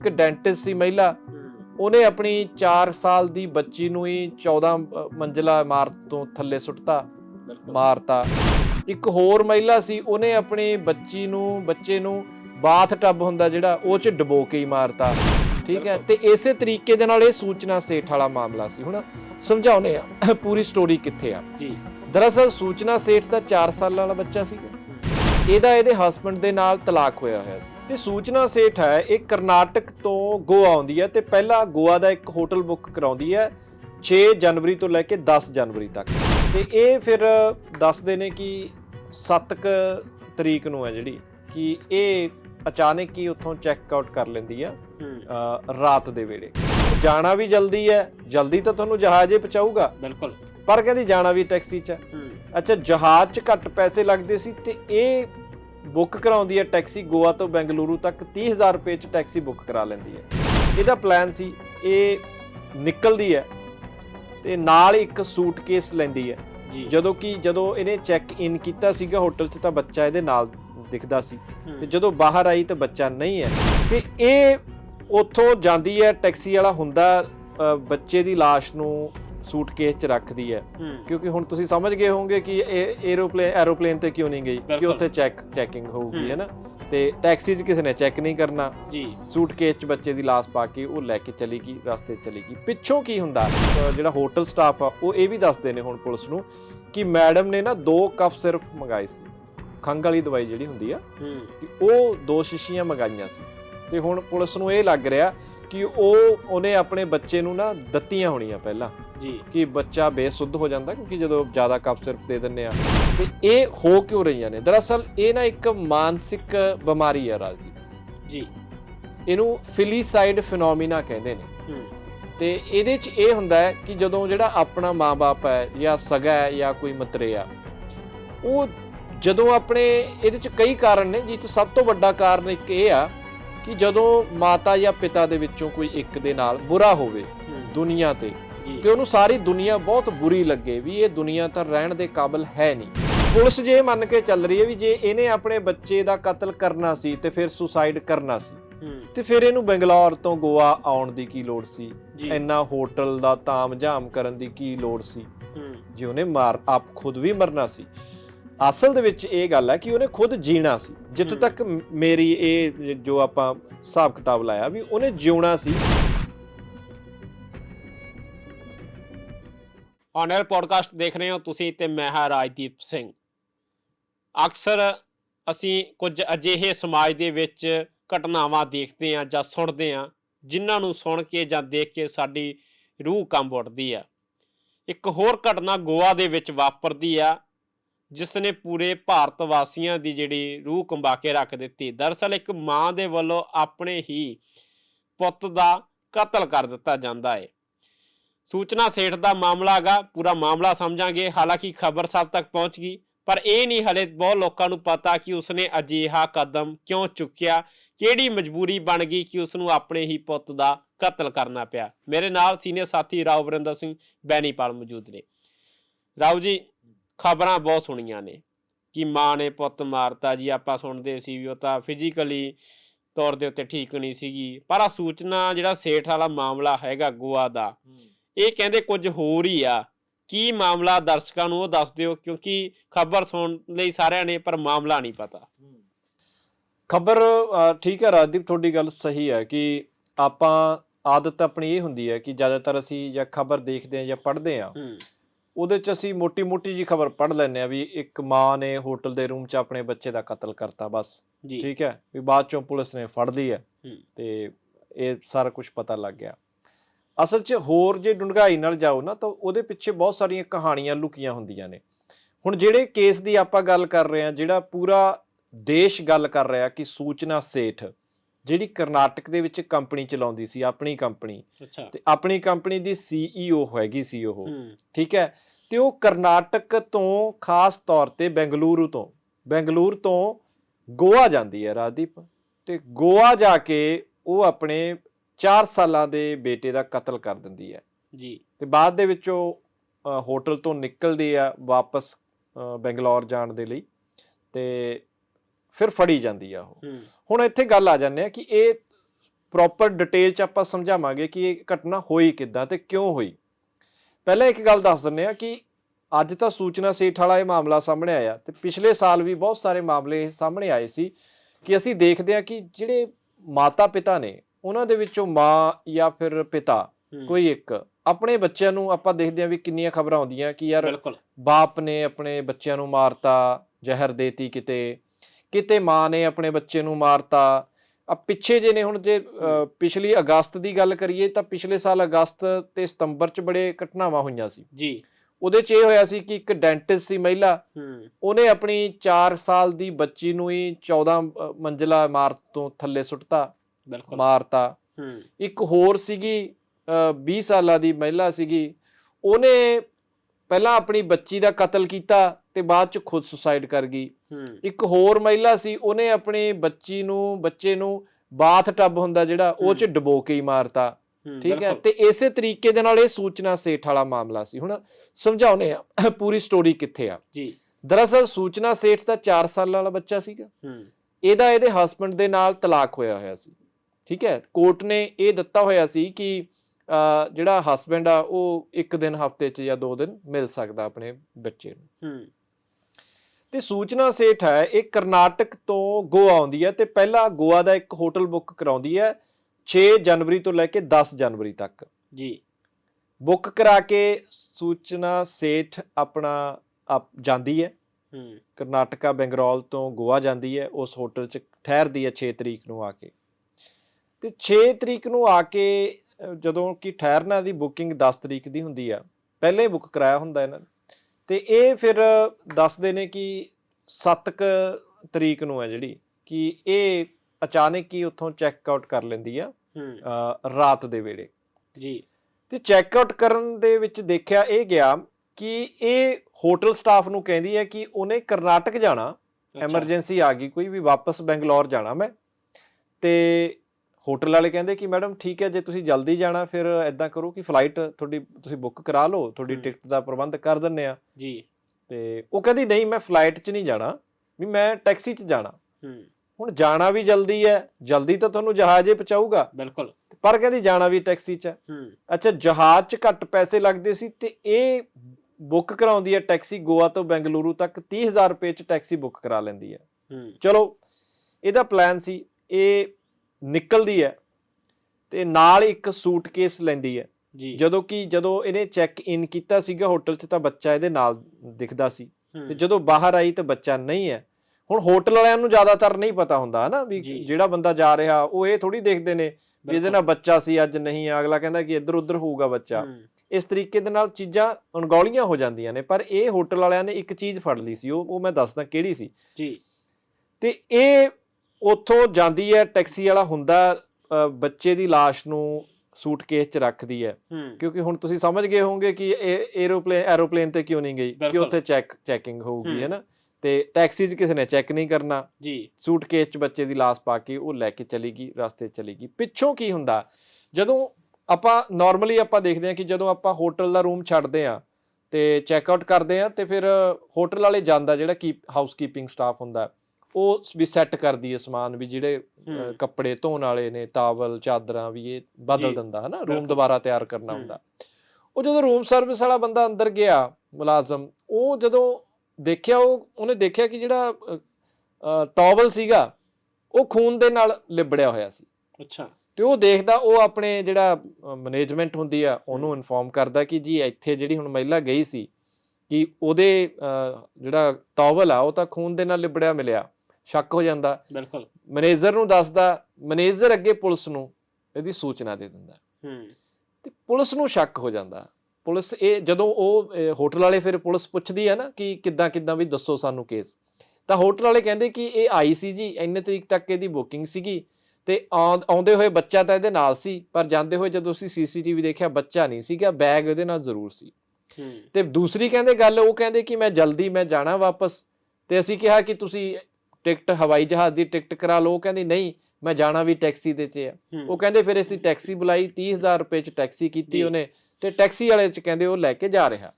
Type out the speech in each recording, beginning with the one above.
ਇੱਕ ਡੈਂਟਿਸਟ ਸੀ ਮਹਿਲਾ। ਉਹਨੇ ਆਪਣੀ 4 ਸਾਲ ਦੀ ਬੱਚੀ ਨੂੰ ਹੀ 14 ਅ, ਮੰਜ਼ਿਲਾ ਇਮਾਰਤ ਤੋਂ ਥੱਲੇ ਸੁੱਟਤਾ ਮਾਰਤਾ। ਇੱਕ ਹੋਰ ਮਹਿਲਾ ਸੀ ਉਹਨੇ ਆਪਣੀ ਬੱਚੀ ਨੂੰ ਬੱਚੇ ਨੂੰ ਬਾਥ ਟੱਬ ਹੁੰਦਾ ਜਿਹੜਾ ਉਹ ਚ ਡਬੋ ਕੇ ਹੀ ਮਾਰਤਾ। ਠੀਕ ਹੈ ਤੇ ਇਸੇ ਤਰੀਕੇ ਦੇ ਨਾਲ ਇਹ ਸੂਚਨਾ ਸੇਠ ਵਾਲਾ ਮਾਮਲਾ ਸੀ। ਹੁਣ ਸਮਝਾਉਨੇ ਆ ਪੂਰੀ ਸਟੋਰੀ ਕਿੱਥੇ ਆ। ਜੀ। ਦਰਅਸਲ ਸੂਚਨਾ ਸੇਠ ਦਾ 4 ਸਾਲਾਂ ਵਾਲਾ ਬੱਚਾ ਸੀਗਾ। ਇਹਦਾ ਇਹਦੇ ਹਸਬੰਡ ਦੇ ਨਾਲ ਤਲਾਕ ਹੋਇਆ ਹੋਇਆ ਸੀ। ਤੇ ਸੂਚਨਾ ਸੇਠ ਹੈ ਇਹ ਕਰਨਾਟਕ ਤੋਂ ਗੋਆ ਆਉਂਦੀ ਹੈ ਤੇ ਪਹਿਲਾਂ ਗੋਆ ਦਾ ਇੱਕ ਹੋਟਲ ਬੁੱਕ ਕਰਾਉਂਦੀ ਹੈ 6 ਜਨਵਰੀ ਤੋਂ ਲੈ ਕੇ 10 ਜਨਵਰੀ ਤੱਕ। ਤੇ ਇਹ ਫਿਰ ਦੱਸਦੇ ਨੇ ਕਿ 7 ਤਰੀਕ ਨੂੰ ਹੈ ਜਿਹੜੀ ਕਿ ਇਹ ਅਚਾਨਕ ਹੀ ਉੱਥੋਂ ਚੈੱਕ ਆਊਟ ਕਰ ਲੈਂਦੀ ਆ ਰਾਤ ਦੇ ਵੇਲੇ। ਜਾਣਾ ਵੀ ਜਲਦੀ ਹੈ ਜਲਦੀ ਤਾਂ ਤੁਹਾਨੂੰ ਜਹਾਜ਼ੇ ਪਹੁੰਚਾਊਗਾ। ਬਿਲਕੁਲ। ਪਰ ਕਹਿੰਦੀ ਜਾਣਾ ਵੀ ਟੈਕਸੀ 'ਚ ਹੈ। ਅੱਛਾ ਜਹਾਜ਼ 'ਚ ਘੱਟ ਪੈਸੇ ਲੱਗਦੇ ਸੀ ਤੇ ਇਹ ਬੁੱਕ ਕਰਾਉਂਦੀ ਹੈ ਟੈਕਸੀ ਗੋਆ ਤੋਂ ਬੈਂਗਲੁਰੂ ਤੱਕ 30000 ਰੁਪਏ 'ਚ ਟੈਕਸੀ ਬੁੱਕ ਕਰਾ ਲੈਂਦੀ ਹੈ। ਇਹਦਾ ਪਲਾਨ ਸੀ ਇਹ ਨਿਕਲਦੀ ਹੈ ਤੇ ਨਾਲ ਹੀ ਇੱਕ ਸੂਟਕੇਸ ਲੈਂਦੀ ਹੈ। ਜਦੋਂ ਕਿ ਜਦੋਂ ਇਹਨੇ ਚੈੱਕ ਇਨ ਕੀਤਾ ਸੀਗਾ ਹੋਟਲ 'ਚ ਤਾਂ ਬੱਚਾ ਇਹਦੇ ਨਾਲ ਦਿਖਦਾ ਸੀ। ਤੇ ਜਦੋਂ ਬਾਹਰ ਆਈ ਤਾਂ ਬੱਚਾ ਨਹੀਂ ਹੈ। ਤੇ ਇਹ ਉੱਥੋਂ ਜਾਂਦੀ ਹੈ ਟੈਕਸੀ ਵਾਲਾ ਹੁੰਦਾ ਬੱਚੇ ਦੀ ਲਾਸ਼ ਨੂੰ ਸੂਟਕੇਸ 'ਚ ਰੱਖਦੀ ਹੈ। ਕਿਉਂਕਿ ਹੁਣ ਤੁਸੀਂ ਸਮਝ ਗਏ ਹੋਵੋਗੇ ਕਿ ਇਹ 에ਰੋਪਲੇਨ ਐਰੋਪਲੇਨ ਤੇ ਕਿਉਂ ਨਹੀਂ ਗਈ? ਕਿ। ਉੱਥੇ ਚੈੱਕ ਚੈਕਿੰਗ ਹੋਊਗੀ ਹੈ। ਨਾ? ਤੇ ਟੈਕਸੀ 'ਚ ਕਿਸੇ ਨੇ ਚੈੱਕ ਨਹੀਂ ਕਰਨਾ। ਜੀ। ਸੂਟਕੇਸ 'ਚ ਬੱਚੇ ਦੀ ਲਾਸ਼ ਪਾ ਕੇ ਉਹ ਲੈ ਕੇ ਚਲੀ ਗਈ ਰਸਤੇ ਚਲੀ ਗਈ। ਪਿੱਛੋਂ ਕੀ ਹੁੰਦਾ? ਜਿਹੜਾ ਹੋਟਲ ਸਟਾਫ ਆ ਉਹ ਇਹ ਵੀ ਦੱਸਦੇ ਨੇ ਹੁਣ ਪੁਲਿਸ ਨੂੰ ਕਿ ਮੈਡਮ ਨੇ ਨਾ ਦੋ ਕਫ ਸਿਰਫ ਮੰਗਾਏ ਸੀ। ਖੰਘ ਵਾਲੀ ਦਵਾਈ ਜਿਹੜੀ ਹੁੰਦੀ ਆ ਉਹ ਦੋ ਸ਼ੀਸ਼ੀਆਂ ਮੰਗਾਈਆਂ ਸੀ। ਤੇ ਹੁਣ ਪੁਲਿਸ ਨੂੰ ਇਹ ਲੱਗ ਰਿਹਾ ਕਿ ਉਹ ਉਹਨੇ ਆਪਣੇ ਬੱਚੇ ਨੂੰ ਨਾ ਦਿੱਤੀਆਂ ਹੋਣੀਆਂ ਪਹਿਲਾਂ। ਜੀ। ਕਿ ਬੱਚਾ ਬੇਸੁੱਧ ਹੋ ਜਾਂਦਾ ਕਿਉਂਕਿ ਜਦੋਂ ਜ਼ਿਆਦਾ ਕਫ ਸਿਰਪ ਦੇ ਦਿੰਨੇ ਆ। ਤੇ ਇਹ ਹੋ ਕਿਉਂ ਰਹੀਆਂ ਨੇ? ਦਰਅਸਲ ਇਹ ਨਾ ਇੱਕ ਮਾਨਸਿਕ ਬਿਮਾਰੀ ਹੈ ਰਾਜਦੀਪ ਜੀ। ਇਹਨੂੰ ਫਿਲੀਸਾਈਡ ਫਿਨੋਮੀਨਾ ਕਹਿੰਦੇ ਨੇ। ਤੇ ਇਹਦੇ ਚ ਇਹ ਹੁੰਦਾ ਹੈ ਕਿ ਜਦੋਂ ਜਿਹੜਾ ਆਪਣਾ ਮਾਂ-ਬਾਪ ਹੈ ਜਾਂ ਸਗਾ ਹੈ ਜਾਂ ਕੋਈ ਮਤਰੇਆ ਉਹ ਜਦੋਂ ਆਪਣੇ ਇਹਦੇ ਚ ਕਈ ਕਾਰਨ ਨੇ ਜਿਸ ਚ ਸਭ ਤੋਂ ਵੱਡਾ ਕਾਰਨ ਇੱਕ ਇਹ ਆ ਕਿ ਜਦੋਂ ਮਾਤਾ ਜਾਂ ਪਿਤਾ ਦੇ ਵਿੱਚੋਂ ਕੋਈ ਇੱਕ ਦੇ ਨਾਲ ਬੁਰਾ ਹੋਵੇ ਦੁਨੀਆ ਤੇ ਤੇ ਉਹਨੂੰ ਸਾਰੀ ਦੁਨੀਆ ਬਹੁਤ ਬੁਰੀ ਲੱਗੇ ਵੀ ਇਹ ਦੁਨੀਆ ਤਾਂ ਰਹਿਣ ਦੇ ਕਾਬਿਲ ਹੈ ਨਹੀਂ। ਪੁਲਿਸ ਜੇ ਮੰਨ ਕੇ ਚੱਲ ਰਹੀ ਹੈ ਵੀ ਜੇ ਇਹਨੇ ਆਪਣੇ ਬੱਚੇ ਦਾ ਕਤਲ ਕਰਨਾ ਸੀ ਤੇ ਫਿਰ ਸੁਸਾਈਡ ਕਰਨਾ ਸੀ ਤੇ ਫਿਰ ਇਹਨੂੰ ਬੰਗਲੌਰ ਤੋਂ ਗੋਆ ਆਉਣ ਦੀ ਕੀ ਲੋੜ ਸੀ? ਇੰਨਾ ਹੋਟਲ ਦਾ ਤਾਮਝਾਮ ਕਰਨ ਦੀ ਕੀ ਲੋੜ ਸੀ? ਜੇ ਉਹਨੇ ਮਾਰ ਆਪ ਖੁਦ ਵੀ ਮਰਨਾ ਸੀ ਅਸਲ ਦੇ ਵਿੱਚ ਇਹ ਗੱਲ ਹੈ ਕਿ ਉਹਨੇ ਖੁਦ ਜੀਣਾ ਸੀ। ਜਿੱਥੋਂ। ਤੱਕ ਮੇਰੀ ਇਹ ਜੋ ਆਪਾਂ ਹਿਸਾਬ ਕਿਤਾਬ ਲਾਇਆ ਵੀ ਉਹਨੇ ਜਿਉਣਾ ਸੀ। ਔਨਰ ਪੋਡਕਾਸਟ ਦੇਖ ਰਹੇ ਹੋ ਤੁਸੀਂ ਤੇ ਮੈਂ ਹਾਂ ਰਾਜਦੀਪ ਸਿੰਘ। ਅਕਸਰ ਅਸੀਂ ਕੁਝ ਅਜਿਹੇ ਸਮਾਜ ਦੇ ਵਿੱਚ ਘਟਨਾਵਾਂ ਦੇਖਦੇ ਹਾਂ ਜਾਂ ਸੁਣਦੇ ਹਾਂ ਜਿਨ੍ਹਾਂ ਨੂੰ ਸੁਣ ਕੇ ਜਾਂ ਦੇਖ ਕੇ ਸਾਡੀ ਰੂਹ ਕੰਬ ਉੱਠਦੀ ਆ। ਇੱਕ ਹੋਰ ਘਟਨਾ ਗੋਆ ਦੇ ਵਿੱਚ ਵਾਪਰਦੀ ਆ। ਜਿਸ ਨੇ ਪੂਰੇ ਭਾਰਤ ਵਾਸੀਆਂ ਦੀ ਜਿਹੜੀ ਰੂਹ ਕੰਬਾ ਕੇ ਰੱਖ ਦਿੱਤੀ। ਦਰਅਸਲ ਇੱਕ ਮਾਂ ਦੇ ਵੱਲੋਂ ਆਪਣੇ ਹੀ ਪੁੱਤ ਦਾ ਕਤਲ ਕਰ ਦਿੱਤਾ ਜਾਂਦਾ ਹੈ ਸੂਚਨਾ ਸੇਠ ਦਾ ਮਾਮਲਾ ਹੈਗਾ, ਪੂਰਾ ਮਾਮਲਾ ਸਮਝਾਂਗੇ। ਹਾਲਾਂਕਿ ਖਬਰ ਸਭ ਤੱਕ ਪਹੁੰਚ ਗਈ, ਪਰ ਇਹ ਨਹੀਂ ਹਲੇ ਬਹੁਤ ਲੋਕਾਂ ਨੂੰ ਪਤਾ ਕਿ ਉਸਨੇ ਅਜਿਹਾ ਕਦਮ ਕਿਉਂ ਚੁੱਕਿਆ, ਕਿਹੜੀ ਮਜਬੂਰੀ ਬਣ ਗਈ ਕਿ ਉਸ ਨੂੰ ਆਪਣੇ ਹੀ ਪੁੱਤ ਦਾ ਕਤਲ ਕਰਨਾ ਪਿਆ। ਮੇਰੇ ਨਾਲ ਸੀਨੀਅਰ ਸਾਥੀ ਰਾਓ ਵਰਿੰਦਰ ਸਿੰਘ, ਬੈਣੀਪਾਲ ਮੌਜੂਦ ਨੇ। ਰਾਓ ਜੀ ਖਬਰਾਂ ਬਹੁਤ ਸੁਣੀਆਂ ਨੇ ਕਿ ਮਾਂ ਨੇ ਪੁੱਤ ਮਾਰਤਾ ਜੀ ਆਪਾਂ ਸੁਣਦੇ ਸੀ ਵੀ ਉਹ ਤਾਂ ਫਿਜ਼ੀਕਲੀ ਤੌਰ ਦੇ ਉੱਤੇ ਠੀਕ ਨਹੀਂ ਸੀਗੀ। ਪਰ ਆ ਸੂਚਨਾ ਜਿਹੜਾ ਸੇਠ ਵਾਲਾ ਮਾਮਲਾ ਹੈਗਾ ਗੋਆ ਦਾ ਇਹ ਕਹਿੰਦੇ ਕੁਝ ਹੋਰ ਹੀ ਆ। ਕੀ ਮਾਮਲਾ ਦਰਸ਼ਕਾਂ ਨੂੰ ਉਹ ਦੱਸ ਦਿਓ ਕਿਉਂਕਿ ਖਬਰ ਸੁਣਨ ਲਈ ਸਾਰਿਆਂ ਨੇ ਪਰ ਮਾਮਲਾ ਨਹੀਂ ਪਤਾ। ਖਬਰ ਠੀਕ ਹੈ ਰਾਜਦੀਪ ਤੁਹਾਡੀ ਗੱਲ ਸਹੀ ਹੈ ਕਿ ਆਪਾਂ ਆਦਤ ਆਪਣੀ ਇਹ ਹੁੰਦੀ ਹੈ ਕਿ ਜ਼ਿਆਦਾਤਰ ਅਸੀਂ ਜਾਂ ਖਬਰ ਦੇਖਦੇ ਹਾਂ ਜਾਂ ਪੜ੍ਹਦੇ ਹਾਂ। ਹੂੰ। ਉਹਦੇ 'ਚ ਅਸੀਂ ਮੋਟੀ-ਮੋਟੀ ਜੀ ਖਬਰ ਪੜ੍ਹ ਲੈਂਦੇ ਆ ਵੀ ਇੱਕ ਮਾਂ ਨੇ ਹੋਟਲ ਦੇ ਰੂਮ 'ਚ ਆਪਣੇ ਬੱਚੇ ਦਾ ਕਤਲ ਕਰਤਾ ਬਸ। ਠੀਕ ਹੈ? ਵੀ ਬਾਅਦ ਚੋਂ ਪੁਲਿਸ ਨੇ ਫੜ ਲਈ ਹੈ ਤੇ ਇਹ ਸਾਰਾ ਕੁਝ ਪਤਾ ਲੱਗ ਗਿਆ। ਅਸਲ 'ਚ ਹੋਰ ਜੇ ਡੂੰਘਾਈ ਨਾਲ ਜਾਓ ਨਾ ਤਾਂ ਉਹਦੇ ਪਿੱਛੇ ਬਹੁਤ ਸਾਰੀਆਂ ਕਹਾਣੀਆਂ ਲੁਕੀਆਂ ਹੁੰਦੀਆਂ ਨੇ। ਹੁਣ ਜਿਹੜੇ ਕੇਸ ਦੀ ਆਪਾਂ ਗੱਲ ਕਰ ਰਹੇ ਹਾਂ ਜਿਹੜਾ ਪੂਰਾ ਦੇਸ਼ ਗੱਲ ਕਰ ਰਿਹਾ ਕਿ ਸੂਚਨਾ ਸੇਠ ਜਿਹੜੀ ਕਰਨਾਟਕ ਦੇ ਵਿੱਚ ਕੰਪਨੀ ਚਲਾਉਂਦੀ ਸੀ ਆਪਣੀ ਕੰਪਨੀ। ਅੱਛਾ। ਤੇ ਆਪਣੀ ਕੰਪਨੀ ਦੀ ਸੀਈਓ ਹੈਗੀ ਸੀ ਉਹ। ਠੀਕ ਹੈ? ਤੇ ਉਹ ਕਰਨਾਟਕ ਤੋਂ ਖਾਸ ਤੌਰ ਤੇ ਬੈਂਗਲੁਰੂ ਤੋਂ। ਬੈਂਗਲੁਰੂ ਤੋਂ ਗੋਆ ਜਾਂਦੀ ਹੈ ਰਾਜਦੀਪ। ਤੇ ਗੋਆ ਜਾ ਕੇ ਉਹ ਆਪਣੇ 4 ਸਾਲਾਂ ਦੇ ਬੇਟੇ ਦਾ ਕਤਲ ਕਰ ਦਿੰਦੀ ਹੈ। ਜੀ। ਤੇ ਬਾਅਦ ਦੇ ਵਿੱਚ ਉਹ ਹੋਟਲ ਤੋਂ ਨਿਕਲਦੀ ਆ ਵਾਪਸ ਬੰਗਲੌਰ ਜਾਣ ਦੇ ਲਈ। ਤੇ ਫਿਰ ਫੜੀ ਜਾਂਦੀ ਆ ਉਹ। ਹੁਣ ਇੱਥੇ ਗੱਲ ਆ ਜਾਂਦੇ ਆ ਕਿ ਇਹ ਪ੍ਰੋਪਰ ਡਿਟੇਲ ਚ ਆਪਾਂ ਸਮਝਾਵਾਂਗੇ ਕਿ ਇਹ ਘਟਨਾ ਹੋਈ ਕਿੱਦਾਂ ਤੇ ਕਿਉਂ ਹੋਈ। ਪਹਿਲਾਂ ਇੱਕ ਗੱਲ ਦੱਸ ਦਿੰਨੇ ਆ ਕਿ ਅੱਜ ਤਾਂ ਸੂਚਨਾ ਸੇਠ ਵਾਲਾ ਇਹ ਮਾਮਲਾ ਸਾਹਮਣੇ ਆਇਆ ਤੇ ਪਿਛਲੇ ਸਾਲ ਵੀ ਬਹੁਤ ਸਾਰੇ ਮਾਮਲੇ ਸਾਹਮਣੇ ਆਏ ਸੀ ਕਿ ਅਸੀਂ ਦੇਖਦੇ ਆ ਕਿ ਜਿਹੜੇ ਮਾਤਾ ਪਿਤਾ ਨੇ ਉਹਨਾਂ ਦੇ ਵਿੱਚੋਂ ਮਾਂ ਜਾਂ ਫਿਰ ਪਿਤਾ ਕੋਈ ਇੱਕ ਆਪਣੇ ਬੱਚਿਆਂ ਨੂੰ ਆਪਾਂ ਦੇਖਦੇ ਆ ਵੀ ਕਿੰਨੀਆਂ ਖਬਰਾਂ ਆਉਂਦੀਆਂ ਕਿ ਯਾਰ ਬਾਪ ਨੇ ਆਪਣੇ ਬੱਚਿਆਂ ਨੂੰ ਮਾਰਤਾ ਜ਼ਹਿਰ ਦੇਤੀ ਕਿਤੇ ਕਿਤੇ ਮਾਂ ਨੇ ਆਪਣੇ ਬੱਚੇ ਨੂੰ ਮਾਰਤਾ। ਆ ਪਿੱਛੇ ਜੇ ਨੇ ਹੁਣ ਜੇ ਪਿਛਲੀ ਅਗਸਤ ਦੀ ਗੱਲ ਕਰੀਏ ਤਾਂ ਪਿਛਲੇ ਸਾਲ ਅਗਸਤ ਤੇ ਸਤੰਬਰ ਚ ਬੜੇ ਘਟਨਾਵਾਂ ਹੋਈਆਂ ਸੀ। ਜੀ। ਉਹਦੇ ਚ ਇਹ ਹੋਇਆ ਸੀ ਕਿ ਇੱਕ ਡੈਂਟਿਸਟ ਸੀ ਮਹਿਲਾ ਉਹਨੇ ਆਪਣੀ 4 ਸਾਲ ਦੀ ਬੱਚੀ ਨੂੰ ਹੀ 14 ਅ, ਮੰਜ਼ਿਲਾ ਇਮਾਰਤ ਤੋਂ ਥੱਲੇ ਸੁੱਟਤਾ ਬਿਲਕੁਲ। ਮਾਰਤਾ। ਇੱਕ ਹੋਰ ਸੀਗੀ ਅ, 20 ਸਾਲਾਂ ਦੀ ਮਹਿਲਾ ਸੀਗੀ ਉਹਨੇ ਪਹਿਲਾਂ ਆਪਣੀ ਬੱਚੀ ਦਾ ਕਤਲ ਕੀਤਾ ਤੇ ਬਾਅਦ ਚ ਖੁਦ ਸੁਸਾਈਡ ਕਰ ਗਈ। ਇੱਕ ਹੋਰ ਮਹਿਲਾ ਸੀ ਉਹਨੇ ਆਪਣੀ ਬੱਚੀ ਨੂੰ ਬੱਚੇ ਨੂੰ ਬਾਥ ਟੱਬ ਹੁੰਦਾ ਜਿਹੜਾ ਉਹ ਚ ਡਬੋ ਕੇ ਹੀ ਮਾਰਤਾ। ਠੀਕ ਹੈ। ਤੇ ਇਸੇ ਤਰੀਕੇ ਦੇ ਨਾਲ ਇਹ ਸੂਚਨਾ ਸੇਠ ਵਾਲਾ ਮਾਮਲਾ ਸੀ। ਹੁਣ ਸਮਝਾਉਨੇ ਆ ਪੂਰੀ ਸਟੋਰੀ ਕਿੱਥੇ ਆ? ਜੀ। ਦਰਅਸਲ ਸੂਚਨਾ ਸੇਠ ਦਾ 4 ਸਾਲਾਂ ਵਾਲਾ ਬੱਚਾ ਸੀਗਾ। ਇਹਦਾ ਇਹਦੇ ਹਸਬੰਡ ਦੇ ਨਾਲ ਤਲਾਕ ਹੋਇਆ ਹੋਇਆ ਸੀ। ਠੀਕ ਹੈ? ਕੋਰਟ ਨੇ ਇਹ ਦਿੱਤਾ ਹੋਇਆ ਸੀ ਕਿ ਜਿਹੜਾ ਹਸਬੰਡ ਆ ਉਹ ਇੱਕ ਦਿਨ ਹਫ਼ਤੇ 'ਚ ਜਾਂ ਦੋ ਦਿਨ ਮਿਲ ਸਕਦਾ ਆਪਣੇ ਬੱਚੇ ਨੂੰ। ਹੂੰ। ਤੇ ਸੂਚਨਾ ਸੇਠ ਹੈ ਇਹ ਕਰਨਾਟਕ ਤੋਂ ਗੋਆ ਆਉਂਦੀ ਹੈ ਤੇ ਪਹਿਲਾਂ ਗੋਆ ਦਾ ਇੱਕ ਹੋਟਲ ਬੁੱਕ ਕਰਾਉਂਦੀ ਹੈ 6 ਜਨਵਰੀ ਤੋਂ ਲੈ ਕੇ 10 ਜਨਵਰੀ ਤੱਕ। ਜੀ। ਬੁੱਕ ਕਰਾ ਕੇ ਸੂਚਨਾ ਸੇਠ ਆਪਣਾ ਆਪ ਜਾਂਦੀ ਹੈ। ਹੂੰ। ਕਰਨਾਟਕਾ ਬੰਗਰੌਲ ਤੋਂ ਗੋਆ ਜਾਂਦੀ ਹੈ ਉਸ ਹੋਟਲ 'ਚ ਠਹਿਰਦੀ ਹੈ 6 ਤਰੀਕ ਨੂੰ ਆ ਕੇ। ਤੇ 6 ਤਰੀਕ ਨੂੰ ਆ ਕੇ ਜਦੋਂ ਕਿ ਠਹਿਰਨਾ ਦੀ ਬੁਕਿੰਗ 10 ਤਰੀਕ ਦੀ ਹੁੰਦੀ ਆ ਪਹਿਲੇ ਬੁੱਕ ਕਰਾਇਆ ਹੁੰਦਾ ਇਹਨਾਂ ਨੇ। ਤੇ ਇਹ ਫਿਰ ਦੱਸਦੇ ਨੇ ਕਿ 7 ਤਰੀਕ ਨੂੰ ਹੈ ਜਿਹੜੀ ਕਿ ਇਹ ਅਚਾਨਕ ਹੀ ਉੱਥੋਂ ਚੈੱਕ ਆਊਟ ਕਰ ਲੈਂਦੀ ਆ ਰਾਤ ਦੇ ਵੇਲੇ। ਜੀ। ਤੇ ਚੈੱਕ ਆਊਟ ਕਰਨ ਦੇ ਵਿੱਚ ਦੇਖਿਆ ਇਹ ਗਿਆ ਕਿ ਇਹ ਹੋਟਲ ਸਟਾਫ ਨੂੰ ਕਹਿੰਦੀ ਹੈ ਕਿ ਉਹਨੇ ਕਰਨਾਟਕ ਜਾਣਾ ਐਮਰਜੈਂਸੀ ਆ ਗਈ ਕੋਈ ਵੀ ਵਾਪਸ ਬੰਗਲੌਰ ਜਾਣਾ ਮੈਂ। ਤੇ ਹੋਟਲ ਵਾਲੇ ਕਹਿੰਦੇ ਕਿ ਮੈਡਮ ਠੀਕ ਹੈ ਜੇ ਤੁਸੀਂ ਜਲਦੀ ਜਾਣਾ ਫਿਰ ਐਦਾਂ ਕਰੋ ਕਿ ਫਲਾਈਟ ਤੁਹਾਡੀ ਤੁਸੀਂ ਬੁੱਕ ਕਰਾ ਲਓ ਤੁਹਾਡੀ। ਟਿਕਟ ਦਾ ਪ੍ਰਬੰਧ ਕਰ ਦਿੰਨੇ ਆ ਜੀ। ਤੇ ਉਹ ਕਹਿੰਦੀ ਨਹੀਂ ਮੈਂ ਫਲਾਈਟ 'ਚ ਨਹੀਂ ਜਾਣਾ ਵੀ ਮੈਂ ਟੈਕਸੀ 'ਚ ਜਾਣਾ। ਹੂੰ। ਹੁਣ ਜਾਣਾ ਵੀ ਜਲਦੀ ਹੈ ਜਲਦੀ ਤਾਂ ਤੁਹਾਨੂੰ ਜਹਾਜ਼ੇ ਪਹੁੰਚਾਊਗਾ। ਬਿਲਕੁਲ। ਪਰ ਕਹਿੰਦੀ ਜਾਣਾ ਵੀ ਟੈਕਸੀ 'ਚ ਹੂੰ। ਅੱਛਾ ਜਹਾਜ਼ 'ਚ ਘੱਟ ਪੈਸੇ ਲੱਗਦੇ ਸੀ ਤੇ ਇਹ ਬੁੱਕ ਕਰਾਉਂਦੀ ਹੈ ਟੈਕਸੀ ਗੋਆ ਤੋਂ ਬੈਂਗਲੁਰੂ ਤੱਕ 30000 ਰੁਪਏ 'ਚ ਟੈਕਸੀ ਬੁੱਕ ਕਰਾ ਲੈਂਦੀ ਹੈ। ਹੂੰ। ਚਲੋ ਇਹਦਾ ਪਲਾਨ ਸੀ। ਇਹ ਨਿਕਲਦੀ ਹੈ ਤੇ ਨਾਲ ਇੱਕ ਸੂਟਕੇਸ ਲੈਂਦੀ ਹੈ। ਜੀ। ਜਦੋਂ ਕਿ ਜਦੋਂ ਇਹਨੇ ਚੈੱਕ ਇਨ ਕੀਤਾ ਸੀਗਾ ਹੋਟਲ 'ਚ ਤਾਂ ਬੱਚਾ ਇਹਦੇ ਨਾਲ ਦਿਖਦਾ ਸੀ। ਤੇ ਜਦੋਂ ਬਾਹਰ ਆਈ ਤਾਂ ਬੱਚਾ ਨਹੀਂ ਹੈ। ਹੁਣ ਹੋਟਲ ਵਾਲਿਆਂ ਨੂੰ ਜ਼ਿਆਦਾਤਰ ਨਹੀਂ ਪਤਾ ਹੁੰਦਾ ਹਨਾ ਵੀ। ਜਿਹੜਾ ਬੰਦਾ ਜਾ ਰਿਹਾ ਉਹ ਇਹ ਥੋੜੀ ਦੇਖਦੇ ਨੇ ਵੀ ਇਹਦੇ। ਨਾਲ ਬੱਚਾ ਸੀ ਅੱਜ ਨਹੀਂ ਆ ਅਗਲਾ ਕਹਿੰਦਾ ਕਿ ਇੱਧਰ ਉੱਧਰ ਹੋਊਗਾ ਬੱਚਾ। ਇਸ ਤਰੀਕੇ ਦੇ ਨਾਲ ਚੀਜ਼ਾਂ ਅਣਗੌਲੀਆਂ ਹੋ ਜਾਂਦੀਆਂ ਨੇ ਪਰ ਇਹ ਹੋਟਲ ਵਾਲਿਆਂ ਨੇ ਇੱਕ ਚੀਜ਼ ਫੜ ਲਈ ਸੀ ਉਹ ਉਹ ਮੈਂ ਦੱਸਦਾ ਕਿਹੜੀ ਸੀ। ਜੀ। ਤੇ ਇਹ ਉੱਥੋਂ ਜਾਂਦੀ ਹੈ ਟੈਕਸੀ ਵਾਲਾ ਹੁੰਦਾ ਬੱਚੇ ਦੀ ਲਾਸ਼ ਨੂੰ ਸੂਟਕੇਸ 'ਚ ਰੱਖਦੀ ਹੈ। ਕਿਉਂਕਿ ਹੁਣ ਤੁਸੀਂ ਸਮਝ ਗਏ ਹੋਵੋਗੇ ਕਿ ਇਹ 에ਰੋਪਲੇਨ ਐਰੋਪਲੇਨ ਤੇ ਕਿਉਂ ਨਹੀਂ ਗਈ? ਕਿ। ਉੱਥੇ ਚੈੱਕ ਚੈਕਿੰਗ ਹੋਊਗੀ ਹੂੰ। ਨਾ ਤੇ ਟੈਕਸੀ 'ਚ ਕਿਸੇ ਨੇ ਚੈੱਕ ਨਹੀਂ ਕਰਨਾ। ਜੀ। ਸੂਟਕੇਸ 'ਚ ਬੱਚੇ ਦੀ ਲਾਸ਼ ਪਾ ਕੇ ਉਹ ਲੈ ਕੇ ਚਲੀ ਗਈ ਰਸਤੇ ਚਲੀ ਗਈ। ਪਿੱਛੋਂ ਕੀ ਹੁੰਦਾ? ਜਦੋਂ ਆਪਾਂ ਨਾਰਮਲੀ ਆਪਾਂ ਦੇਖਦੇ ਹਾਂ ਕਿ ਜਦੋਂ ਆਪਾਂ ਹੋਟਲ ਦਾ ਰੂਮ ਛੱਡਦੇ ਆ ਤੇ ਚੈੱਕ ਆਊਟ ਕਰਦੇ ਆ ਤੇ ਫਿਰ ਹੋਟਲ ਵਾਲੇ ਜਾਂਦਾ ਜਿਹੜਾ ਕੀਪ ਹਾਊਸਕੀਪਿੰਗ ਸਟਾਫ ਹੁੰਦਾ। ਉਹ ਵੀ ਸੈੱਟ ਕਰਦੀ ਹੈ ਸਮਾਨ ਵੀ ਜਿਹੜੇ ਹੂੰ। ਕੱਪੜੇ ਧੋਣ ਵਾਲੇ ਨੇ ਤਾਵਲ ਚਾਦਰਾਂ ਵੀ ਇਹ ਬਦਲ ਦਿੰਦਾ ਹਨਾ? ਰੂਮ ਬਿਲਕੁਲ। ਦੁਬਾਰਾ ਤਿਆਰ ਕਰਨਾ ਹੂੰ। ਹੁੰਦਾ। ਉਹ ਜਦੋਂ ਰੂਮ ਸਰਵਿਸ ਵਾਲਾ ਬੰਦਾ ਅੰਦਰ ਗਿਆ ਮੁਲਾਜ਼ਮ ਉਹ ਜਦੋਂ ਦੇਖਿਆ ਉਹ ਉਹਨੇ ਦੇਖਿਆ ਕਿ ਜਿਹੜਾ ਟਾਵਲ ਸੀਗਾ ਉਹ ਖੂਨ ਦੇ ਨਾਲ ਲਿਬੜਿਆ ਹੋਇਆ ਸੀ। ਅੱਛਾ। ਤੇ ਉਹ ਦੇਖਦਾ ਉਹ ਆਪਣੇ ਜਿਹੜਾ ਮੈਨੇਜਮੈਂਟ ਹੁੰਦੀ ਆ ਉਹਨੂੰ ਇਨਫੋਰਮ ਕਰਦਾ ਕਿ ਜੀ ਇੱਥੇ ਜਿਹੜੀ ਹੁਣ ਮਹਿਲਾ ਗਈ ਸੀ ਕਿ ਉਹਦੇ ਜਿਹੜਾ ਟਾਵਲ ਆ ਉਹ ਤਾਂ ਖੂਨ ਦੇ ਨਾਲ ਲਿਬੜਿਆ ਮਿਲਿਆ। ਸ਼ੱਕ ਹੋ ਜਾਂਦਾ। ਬਿਲਕੁਲ। ਮੈਨੇਜਰ ਨੂੰ ਦੱਸਦਾ ਮੈਨੇਜਰ ਅੱਗੇ ਪੁਲਿਸ ਨੂੰ ਇਹਦੀ ਸੂਚਨਾ ਦੇ ਦਿੰਦਾ। ਹੂੰ। ਤੇ ਪੁਲਿਸ ਨੂੰ ਸ਼ੱਕ ਹੋ ਜਾਂਦਾ। ਪੁਲਿਸ ਇਹ ਜਦੋਂ ਉਹ ਹੋਟਲ ਵਾਲੇ ਫਿਰ ਪੁਲਿਸ ਪੁੱਛਦੀ ਹੈ ਨਾ ਕਿ ਕਿੱਦਾਂ ਕਿੱਦਾਂ ਵੀ ਦੱਸੋ ਸਾਨੂੰ ਕੇਸ ਤਾਂ ਹੋਟਲ ਵਾਲੇ ਕਹਿੰਦੇ ਕਿ ਇਹ ਆਈ ਸੀ ਜੀ ਇੰਨੇ ਤਰੀਕ ਤੱਕ ਇਹਦੀ ਬੁਕਿੰਗ ਸੀਗੀ ਤੇ ਆਉਂ- ਆਉਂਦੇ ਹੋਏ ਬੱਚਾ ਤਾਂ ਇਹਦੇ ਨਾਲ ਸੀ ਪਰ ਜਾਂਦੇ ਹੋਏ ਜਦੋਂ ਅਸੀਂ ਸੀਸੀਟੀਵੀ ਦੇਖਿਆ ਬੱਚਾ ਨਹੀਂ ਸੀਗਾ ਬੈਗ ਇਹਦੇ ਨਾਲ ਜ਼ਰੂਰ ਸੀ। ਤੇ ਦੂਸਰੀ ਕਹਿੰਦੇ ਗੱਲ ਉਹ ਕਹਿੰਦੇ ਕਿ ਮੈਂ ਜਲਦੀ ਮੈਂ ਜਾਣਾ ਵਾਪਸ। ਤੇ ਅਸੀਂ ਕਿਹਾ ਕਿ ਤੁਸੀਂ ਟਿਕਟ ਹਵਾਈ ਜਹਾਜ਼ ਦੀ ਟਿਕਟ ਕਰਾ ਲਓ। ਕਹਿੰਦੀ ਨਹੀਂ ਮੈਂ ਜਾਣਾ ਵੀ ਟੈਕਸੀ ਦੇ 'ਚ ਆ। ਉਹ ਕਹਿੰਦੇ ਫਿਰ ਅਸੀਂ ਟੈਕਸੀ ਬੁਲਾਈ 30000 ਰੁਪਏ 'ਚ ਟੈਕਸੀ ਕੀਤੀ। ਉਹਨੇ ਤੇ ਟੈਕਸੀ ਵਾਲੇ 'ਚ ਕਹਿੰਦੇ ਉਹ ਲੈ ਕੇ ਜਾ ਰਿਹਾ।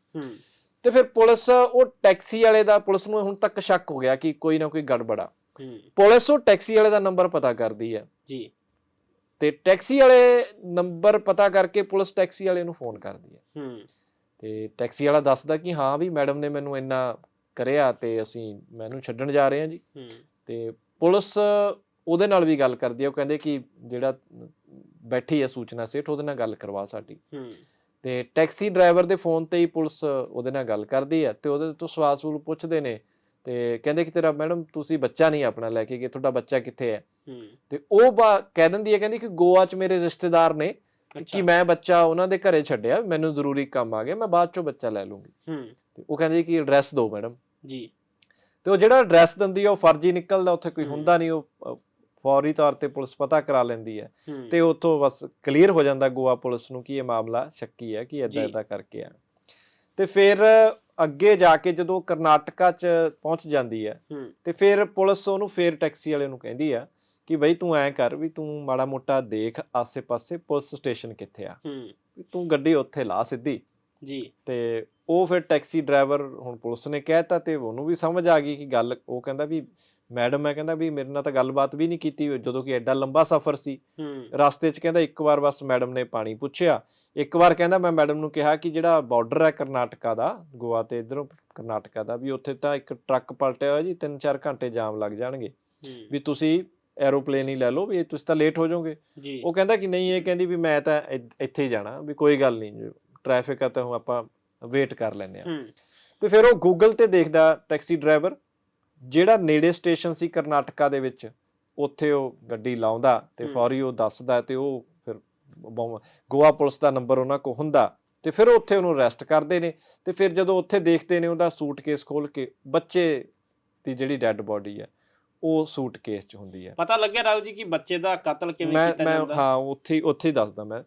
ਤੇ ਫਿਰ ਪੁਲਿਸ ਉਹ ਟੈਕਸੀ ਵਾਲੇ ਦਾ ਪੁਲਿਸ ਨੂੰ ਹੁਣ ਤੱਕ ਸ਼ੱਕ ਹੋ ਗਿਆ ਕਿ ਕੋਈ ਨਾ ਕੋਈ ਗੜਬੜਾ। ਪੁਲਿਸ ਉਹ ਟੈਕਸੀ ਵਾਲੇ ਦਾ ਨੰਬਰ ਪਤਾ ਕਰਦੀ ਹੈ ਜੀ। ਤੇ ਟੈਕਸੀ ਵਾਲੇ ਨੰਬਰ ਪਤਾ ਕਰਕੇ ਪੁਲਿਸ ਟੈਕਸੀ ਵਾਲੇ ਨੂੰ ਫੋਨ ਕਰਦੀ ਹੂੰ। ਤੇ ਟੈਕਸੀ ਵਾਲਾ ਦੱਸਦਾ ਕਿ ਹਾਂ ਵੀ ਮੈਡਮ ਨੇ ਮੈਨੂੰ ਇੰਨਾ ਕਰਿਆ ਤੇ ਅਸੀਂ ਮੈਨੂੰ ਛੱਡਣ ਜਾ ਰਹੇ ਹਾਂ ਜੀ। ਤੇ ਪੁਲਿਸ ਉਹਦੇ ਨਾਲ ਵੀ ਗੱਲ ਕਰਦੀ ਹੈ ਉਹ ਕਹਿੰਦੇ ਕਿ ਜਿਹੜਾ ਬੈਠੀ ਹੈ ਸੂਚਨਾ ਸੇਠ ਉਹਦੇ ਨਾਲ ਗੱਲ ਕਰਵਾ ਸਾਡੀ। ਤੇ ਟੈਕਸੀ ਡਰਾਈਵਰ ਦੇ ਫੋਨ ਤੇ ਹੀ ਪੁਲਿਸ ਉਹਦੇ ਨਾਲ ਗੱਲ ਕਰਦੀ ਹੈ ਤੇ ਉਹਦੇ ਤੋਂ ਸਵਾਲ ਸਵਾਲ ਪੁੱਛਦੇ ਨੇ ਤੇ ਕਹਿੰਦੇ ਕਿ ਤੇਰਾ ਮੈਡਮ ਤੁਸੀਂ ਬੱਚਾ ਨਹੀਂ ਆਪਣਾ ਲੈ ਕੇ ਗਏ ਤੁਹਾਡਾ ਬੱਚਾ ਕਿੱਥੇ ਹੈ? ਤੇ ਉਹ ਕਹਿ ਦਿੰਦੀ ਹੈ ਕਹਿੰਦੀ ਕਿ ਗੋਆ 'ਚ ਮੇਰੇ ਰਿਸ਼ਤੇਦਾਰ ਨੇ ਕਿ ਮੈਂ ਬੱਚਾ ਉਹਨਾਂ ਦੇ ਘਰੇ ਛੱਡਿਆ ਮੈਨੂੰ ਜ਼ਰੂਰੀ ਕੰਮ ਆ ਗਿਆ ਮੈਂ ਬਾਅਦ 'ਚੋਂ ਬੱਚਾ ਲੈ ਲੂੰਗੀ। ਹੂੰ। ਤੇ ਉਹ ਕਹਿੰਦੀ ਕਿ ਐਡਰੈਸ ਦਿਓ ਮੈਡਮ। ਜੀ। ਤੇ ਉਹ ਜਿਹੜਾ ਐਡਰੈਸ ਦਿੰਦੀ ਉਹ ਫਰਜ਼ੀ ਨਿਕਲਦਾ ਉੱਥੇ ਕੋਈ। ਹੁੰਦਾ ਨਹੀਂ ਉਹ ਫੌਰੀ ਤੌਰ ਤੇ ਪੁਲਿਸ ਪਤਾ ਕਰਾ ਲੈਂਦੀ ਹੈ। ਤੇ ਉੱਥੋਂ ਬਸ ਕਲੀਅਰ ਹੋ ਜਾਂਦਾ ਗੋਆ ਪੁਲਿਸ ਨੂੰ ਕਿ ਇਹ ਮਾਮਲਾ ਸ਼ੱਕੀ ਹੈ ਕਿ। ਇਦਾਂ ਇਦਾਂ ਕਰਕੇ ਆ। ਤੇ ਫਿਰ ਅੱਗੇ ਜਾ ਕੇ ਜਦੋਂ ਕਰਨਾਟਕਾ ਚ ਪਹੁੰਚ ਜਾਂਦੀ ਹੈ। ਤੇ ਫਿਰ ਪੁਲਿਸ ਉਹਨੂੰ ਫੇਰ ਟੈਕਸੀ ਵਾਲੇ ਨੂੰ ਕਹਿੰਦੀ ਆ ਕਿ ਬਈ ਤੂੰ ਐਂ ਕਰ ਵੀ ਤੂੰ ਮਾੜਾ ਮੋਟਾ ਦੇਖ ਆਸੇ-ਪਾਸੇ ਪੁਲਿਸ ਸਟੇਸ਼ਨ ਕਿੱਥੇ ਆ। ਤੂੰ ਗੱਡੀ ਉੱਥੇ ਲਾ ਸਿੱਧੀ। ਜੀ। ਤੇ ਉਹ ਫਿਰ ਟੈਕਸੀ ਡਰਾਈਵਰ ਹੁਣ ਪੁਲਿਸ ਨੇ ਕਹਿਤਾ ਤੇ ਉਹਨੂੰ ਵੀ ਸਮਝ ਆ ਗਈ ਕਿ ਗੱਲ ਉਹ ਕਹਿੰਦਾ ਵੀ ਮੈਡਮ ਮੈਂ ਕਹਿੰਦਾ ਵੀ ਮੇਰੇ ਨਾਲ ਤਾਂ ਗੱਲਬਾਤ ਵੀ ਨਹੀਂ ਕੀਤੀ ਜਦੋਂ ਕਿ ਐਡਾ ਲੰਬਾ ਸਫ਼ਰ ਸੀ। ਰਸਤੇ 'ਚ ਕਹਿੰਦਾ ਇੱਕ ਵਾਰ ਬਸ ਮੈਡਮ ਨੇ ਪਾਣੀ ਪੁੱਛਿਆ। ਇੱਕ ਵਾਰ ਕਹਿੰਦਾ ਮੈਂ ਮੈਡਮ ਨੂੰ ਕਿਹਾ ਕਿ ਜਿਹੜਾ ਬਾਰਡਰ ਹੈ ਕਰਨਾਟਕਾ ਦਾ ਗੋਆ ਤੇ ਇਧਰੋਂ ਕਰਨਾਟਕਾ ਦਾ ਵੀ ਉੱਥੇ ਤਾਂ ਇੱਕ ਟਰੱਕ ਪਲਟਿਆ ਹੋਇਆ ਜੀ 3-4 ਘੰਟੇ ਜਾਮ ਲੱਗ ਜਾਣਗੇ। ਵੀ ਤੁਸੀਂ ਐਰੋਪਲੇਨ ਹੀ ਲੈ ਲਓ ਵੀ ਤੁਸੀਂ ਤਾਂ ਲੇਟ ਹੋ ਜਾਓਗੇ। ਉਹ ਕਹਿੰਦਾ ਕਿ ਨਹੀਂ ਇਹ ਕਹਿੰਦੀ ਵੀ ਮੈਂ ਤਾਂ ਇੱਥੇ ਹੀ ਜਾਣਾ ਵੀ ਕੋਈ ਗੱਲ ਨਹੀਂ ਟ੍ਰੈਫਿਕ ਆ ਤਾਂ ਹੁਣ ਆਪਾਂ ਵੇਟ ਕਰ ਲੈਂਦੇ ਆ ਤੇ ਫਿਰ ਉਹ ਗੂਗਲ ਤੇ ਦੇਖਦਾ ਟੈਕਸੀ ਡਰਾਈਵਰ ਜਿਹੜਾ ਨੇੜੇ ਸਟੇਸ਼ਨ ਸੀ ਕਰਨਾਟਕਾ ਦੇ ਵਿੱਚ ਉੱਥੇ ਉਹ ਗੱਡੀ ਲਾਉਂਦਾ ਤੇ। ਫੌਰੀ ਉਹ ਦੱਸਦਾ ਤੇ ਉਹ ਫਿਰ ਗੋਆ ਪੁਲਿਸ ਦਾ ਨੰਬਰ ਉਹਨਾਂ ਕੋ ਹੁੰਦਾ ਤੇ ਫਿਰ ਉੱਥੇ ਉਹਨੂੰ ਅਰੈਸਟ ਕਰਦੇ ਨੇ ਤੇ ਫਿਰ ਜਦੋਂ ਉੱਥੇ ਦੇਖਦੇ ਨੇ ਉਹਦਾ ਸੂਟਕੇਸ ਖੋਲ ਕੇ ਬੱਚੇ ਦੀ ਜਿਹੜੀ ਡੈੱਡ ਬੋਡੀ ਹੈ ਉਹ ਸੂਟਕੇਸ 'ਚ ਹੁੰਦੀ ਹੈ। ਪਤਾ ਲੱਗਿਆ ਰਾਹੁਲ ਜੀ ਕਿ ਬੱਚੇ ਦਾ ਕਤਲ ਕਿਵੇਂ ਮੈਂ ਕੀਤਾ ਮੈਂ ਜਾਂਦਾ? ਹਾਂ ਉੱਥੇ ਹੀ- ਉੱਥੇ ਹੀ ਦੱਸਦਾ ਮੈਂ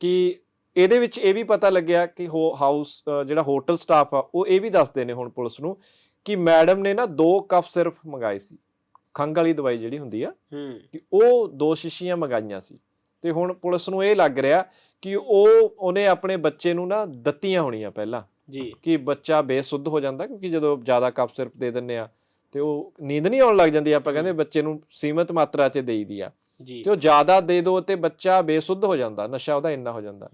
ਕਿ ਇਹਦੇ ਵਿੱਚ ਇਹ ਵੀ ਪਤਾ ਲੱਗਿਆ ਕਿ ਹੋ ਹਾਊਸ ਜਿਹੜਾ ਹੋਟਲ ਸਟਾਫ ਆ ਉਹ ਇਹ ਵੀ ਦੱਸਦੇ ਨੇ ਹੁਣ ਪੁਲਿਸ ਨੂੰ ਕਿ ਮੈਡਮ ਨੇ ਨਾ ਦੋ ਕਫ ਸਿਰਫ ਮੰਗਾਏ ਸੀ। ਖੰਘ ਵਾਲੀ ਦਵਾਈ ਜਿਹੜੀ ਹੁੰਦੀ ਆ ਕਿ ਉਹ ਦੋ ਸ਼ੀਸ਼ੀਆਂ ਮੰਗਾਈਆਂ ਸੀ। ਤੇ ਹੁਣ ਪੁਲਿਸ ਨੂੰ ਇਹ ਲੱਗ ਰਿਹਾ ਕਿ ਉਹ ਉਹਨੇ ਆਪਣੇ ਬੱਚੇ ਨੂੰ ਨਾ ਦਿੱਤੀਆਂ ਹੋਣੀਆਂ ਪਹਿਲਾਂ। ਜੀ। ਕਿ ਬੱਚਾ ਬੇਸੁੱਧ ਹੋ ਜਾਂਦਾ ਕਿਉਂਕਿ ਜਦੋਂ ਜ਼ਿਆਦਾ ਕਫ ਸਿਰਫ ਦੇ ਦਿੰਨੇ ਆ ਤੇ ਉਹ ਨੀਂਦ ਨਹੀਂ ਆਉਣ ਲੱਗ ਜਾਂਦੀ। ਆਪਾਂ ਕਹਿੰਦੇ ਬੱਚੇ ਨੂੰ ਸੀਮਤ ਮਾਤਰਾ 'ਚ ਦੇਈਦੀ ਆ। ਜੀ। ਤੇ ਉਹ ਜ਼ਿਆਦਾ ਦੇ ਦੋ ਤੇ ਬੱਚਾ ਬੇਸੁੱਧ ਹੋ ਜਾਂਦਾ ਨਸ਼ਾ ਉਹਦਾ ਇੰਨਾ ਹੋ ਜਾਂਦਾ।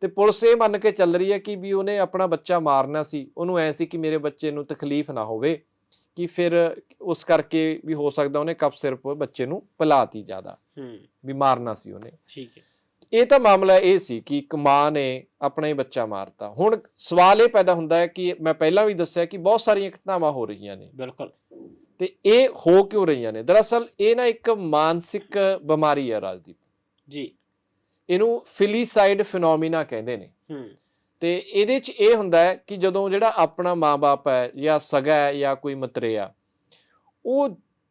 ਤੇ ਪੁਲਿਸ ਇਹ ਮੰਨ ਕੇ ਚੱਲ ਰਹੀ ਹੈ ਕਿ ਵੀ ਉਹਨੇ ਆਪਣਾ ਬੱਚਾ ਮਾਰਨਾ ਸੀ ਉਹਨੂੰ ਐ ਸੀ ਕਿ ਮੇਰੇ ਬੱਚੇ ਨੂੰ ਤਕਲੀਫ ਨਾ ਹੋਵੇ ਕਿ ਫਿਰ ਉਸ ਕਰਕੇ ਵੀ ਹੋ ਸਕਦਾ ਉਹਨੇ ਕੱਪ ਸਿਰਫ ਬੱਚੇ ਨੂੰ ਪਿਲਾਤੀ ਜ਼ਿਆਦਾ ਹੂੰ। ਵੀ ਮਾਰਨਾ ਸੀ ਉਹਨੇ। ਠੀਕ ਹੈ। ਇਹ ਤਾਂ ਮਾਮਲਾ ਇਹ ਸੀ ਕਿ ਇੱਕ ਮਾਂ ਨੇ ਆਪਣਾ ਹੀ ਬੱਚਾ ਮਾਰਤਾ। ਹੁਣ ਸਵਾਲ ਇਹ ਪੈਦਾ ਹੁੰਦਾ ਹੈ ਕਿ ਮੈਂ ਪਹਿਲਾਂ ਵੀ ਦੱਸਿਆ ਕਿ ਬਹੁਤ ਸਾਰੀਆਂ ਘਟਨਾਵਾਂ ਹੋ ਰਹੀਆਂ ਨੇ। ਬਿਲਕੁਲ। ਤੇ ਇਹ ਹੋ ਕਿਉਂ ਰਹੀਆਂ ਨੇ? ਦਰਅਸਲ ਇਹ ਨਾ ਇੱਕ ਮਾਨਸਿਕ ਬਿਮਾਰੀ ਹੈ ਰਾਜਦੀਪ। ਜੀ। ਇਹਨੂੰ ਫਿਲੀਸਾਈਡ ਫਿਨੋਮੀਨਾ ਕਹਿੰਦੇ ਨੇ। ਹੂੰ। ਤੇ ਇਹਦੇ ਚ ਇਹ ਹੁੰਦਾ ਹੈ ਕਿ ਜਦੋਂ ਜਿਹੜਾ ਆਪਣਾ ਮਾਂ-ਬਾਪ ਹੈ ਜਾਂ ਸਗਾ ਹੈ ਜਾਂ ਕੋਈ ਮਤਰੇਆ ਉਹ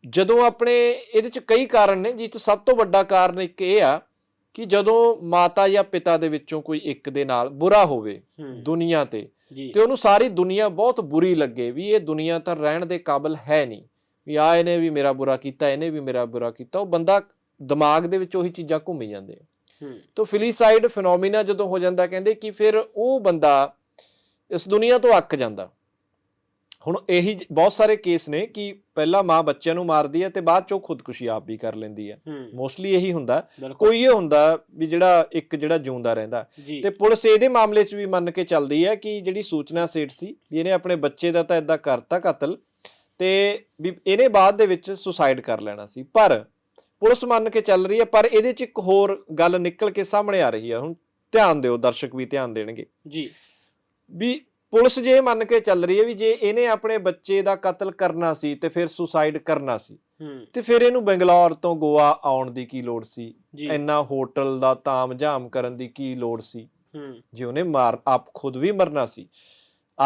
ਜਦੋਂ ਆਪਣੇ ਇਹਦੇ ਚ ਕਈ ਕਾਰਨ ਨੇ ਜਿਸ ਚ ਸਭ ਤੋਂ ਵੱਡਾ ਕਾਰਨ ਇੱਕ ਇਹ ਆ ਕਿ ਜਦੋਂ ਮਾਤਾ ਜਾਂ ਪਿਤਾ ਦੇ ਵਿੱਚੋਂ ਕੋਈ ਇੱਕ ਦੇ ਨਾਲ ਬੁਰਾ ਹੋਵੇ ਦੁਨੀਆ ਤੇ ਤੇ ਉਹਨੂੰ ਸਾਰੀ ਦੁਨੀਆ ਬਹੁਤ ਬੁਰੀ ਲੱਗੇ ਵੀ ਇਹ ਦੁਨੀਆ ਤਾਂ ਰਹਿਣ ਦੇ ਕਾਬਿਲ ਹੈ ਨਹੀਂ। ਵੀ ਆ ਇਹਨੇ ਵੀ ਮੇਰਾ ਬੁਰਾ ਕੀਤਾ ਇਹਨੇ ਵੀ ਮੇਰਾ ਬੁਰਾ ਕੀਤਾ। ਉਹ ਬੰਦਾ ਦਿਮਾਗ ਦੇ ਵਿੱਚ ਉਹੀ ਚੀਜ਼ਾਂ ਘੁੰਮੀ ਜਾਂਦੇ ਆ। ਹੂੰ। ਤੋ ਫਿਲੀਸਾਈਡ ਫੀਨੋਮੀਨਾ ਜਦੋਂ ਹੋ ਜਾਂਦਾ ਕਹਿੰਦੇ ਕਿ ਫਿਰ ਉਹ ਬੰਦਾ ਇਸ ਦੁਨੀਆ ਤੋਂ ਅੱਕ ਜਾਂਦਾ। ਹੁਣ ਇਹੀ ਬਹੁਤ ਸਾਰੇ ਕੇਸ ਨੇ ਕਿ ਪਹਿਲਾਂ ਮਾਂ ਬੱਚਿਆਂ ਨੂੰ ਮਾਰਦੀ ਹੈ ਤੇ ਬਾਅਦ ਚੋਂ ਖੁਦਕੁਸ਼ੀ ਆਪ ਵੀ ਕਰ ਲੈਂਦੀ ਹੈ। ਮੋਸਟਲੀ ਇਹੀ ਹੁੰਦਾ। ਕੋਈ ਇਹ ਹੁੰਦਾ ਵੀ ਜਿਹੜਾ ਇੱਕ ਜਿਹੜਾ ਜਿਉਂਦਾ ਰਹਿੰਦਾ। ਤੇ ਪੁਲਿਸ ਇਹਦੇ ਮਾਮਲੇ 'ਚ ਵੀ ਮੰਨ ਕੇ ਚੱਲਦੀ ਹੈ ਕਿ ਜਿਹੜੀ ਸੂਚਨਾ ਸੇਠ ਸੀ ਵੀ ਇਹਨੇ ਆਪਣੇ ਬੱਚੇ ਦਾ ਤਾਂ ਇਦਾਂ ਕਰਤਾ ਕਤਲ ਤੇ ਵੀ ਇਹਨੇ ਬਾਅਦ ਦੇ ਵਿੱਚ ਸੁਸਾਈਡ ਕਰ ਲੈਣਾ ਸੀ। ਪਰ ਪੁਲਿਸ ਮੰਨ ਕੇ ਚੱਲ ਰਹੀ ਹੈ ਪਰ ਇਹਦੇ 'ਚ ਇੱਕ ਹੋਰ ਗੱਲ ਨਿਕਲ ਕੇ ਸਾਹਮਣੇ ਆ ਰਹੀ ਹੈ। ਹੁਣ ਧਿਆਨ ਦਿਓ ਦਰਸ਼ਕ ਵੀ ਧਿਆਨ ਦੇਣਗੇ। ਜੀ। ਵੀ ਪੁਲਿਸ ਜੇ ਮੰਨ ਕੇ ਚੱਲ ਰਹੀ ਹੈ ਵੀ ਜੇ ਇਹਨੇ ਆਪਣੇ ਬੱਚੇ ਦਾ ਕਤਲ ਕਰਨਾ ਸੀ ਤੇ ਫਿਰ ਸੁਸਾਈਡ ਕਰਨਾ ਸੀ ਤੇ ਫਿਰ ਇਹਨੂੰ ਬੰਗਲੌਰ ਤੋਂ ਗੋਆ ਆਉਣ ਦੀ ਕੀ ਲੋੜ ਸੀ? ਇੰਨਾ ਹੋਟਲ ਦਾ ਤਾਮ-ਝਾਮ ਕਰਨ ਦੀ ਕੀ ਲੋੜ ਸੀ? ਜੇ ਉਹਨੇ ਮਾਰ ਆਪ ਖੁਦ ਵੀ ਮਰਨਾ ਸੀ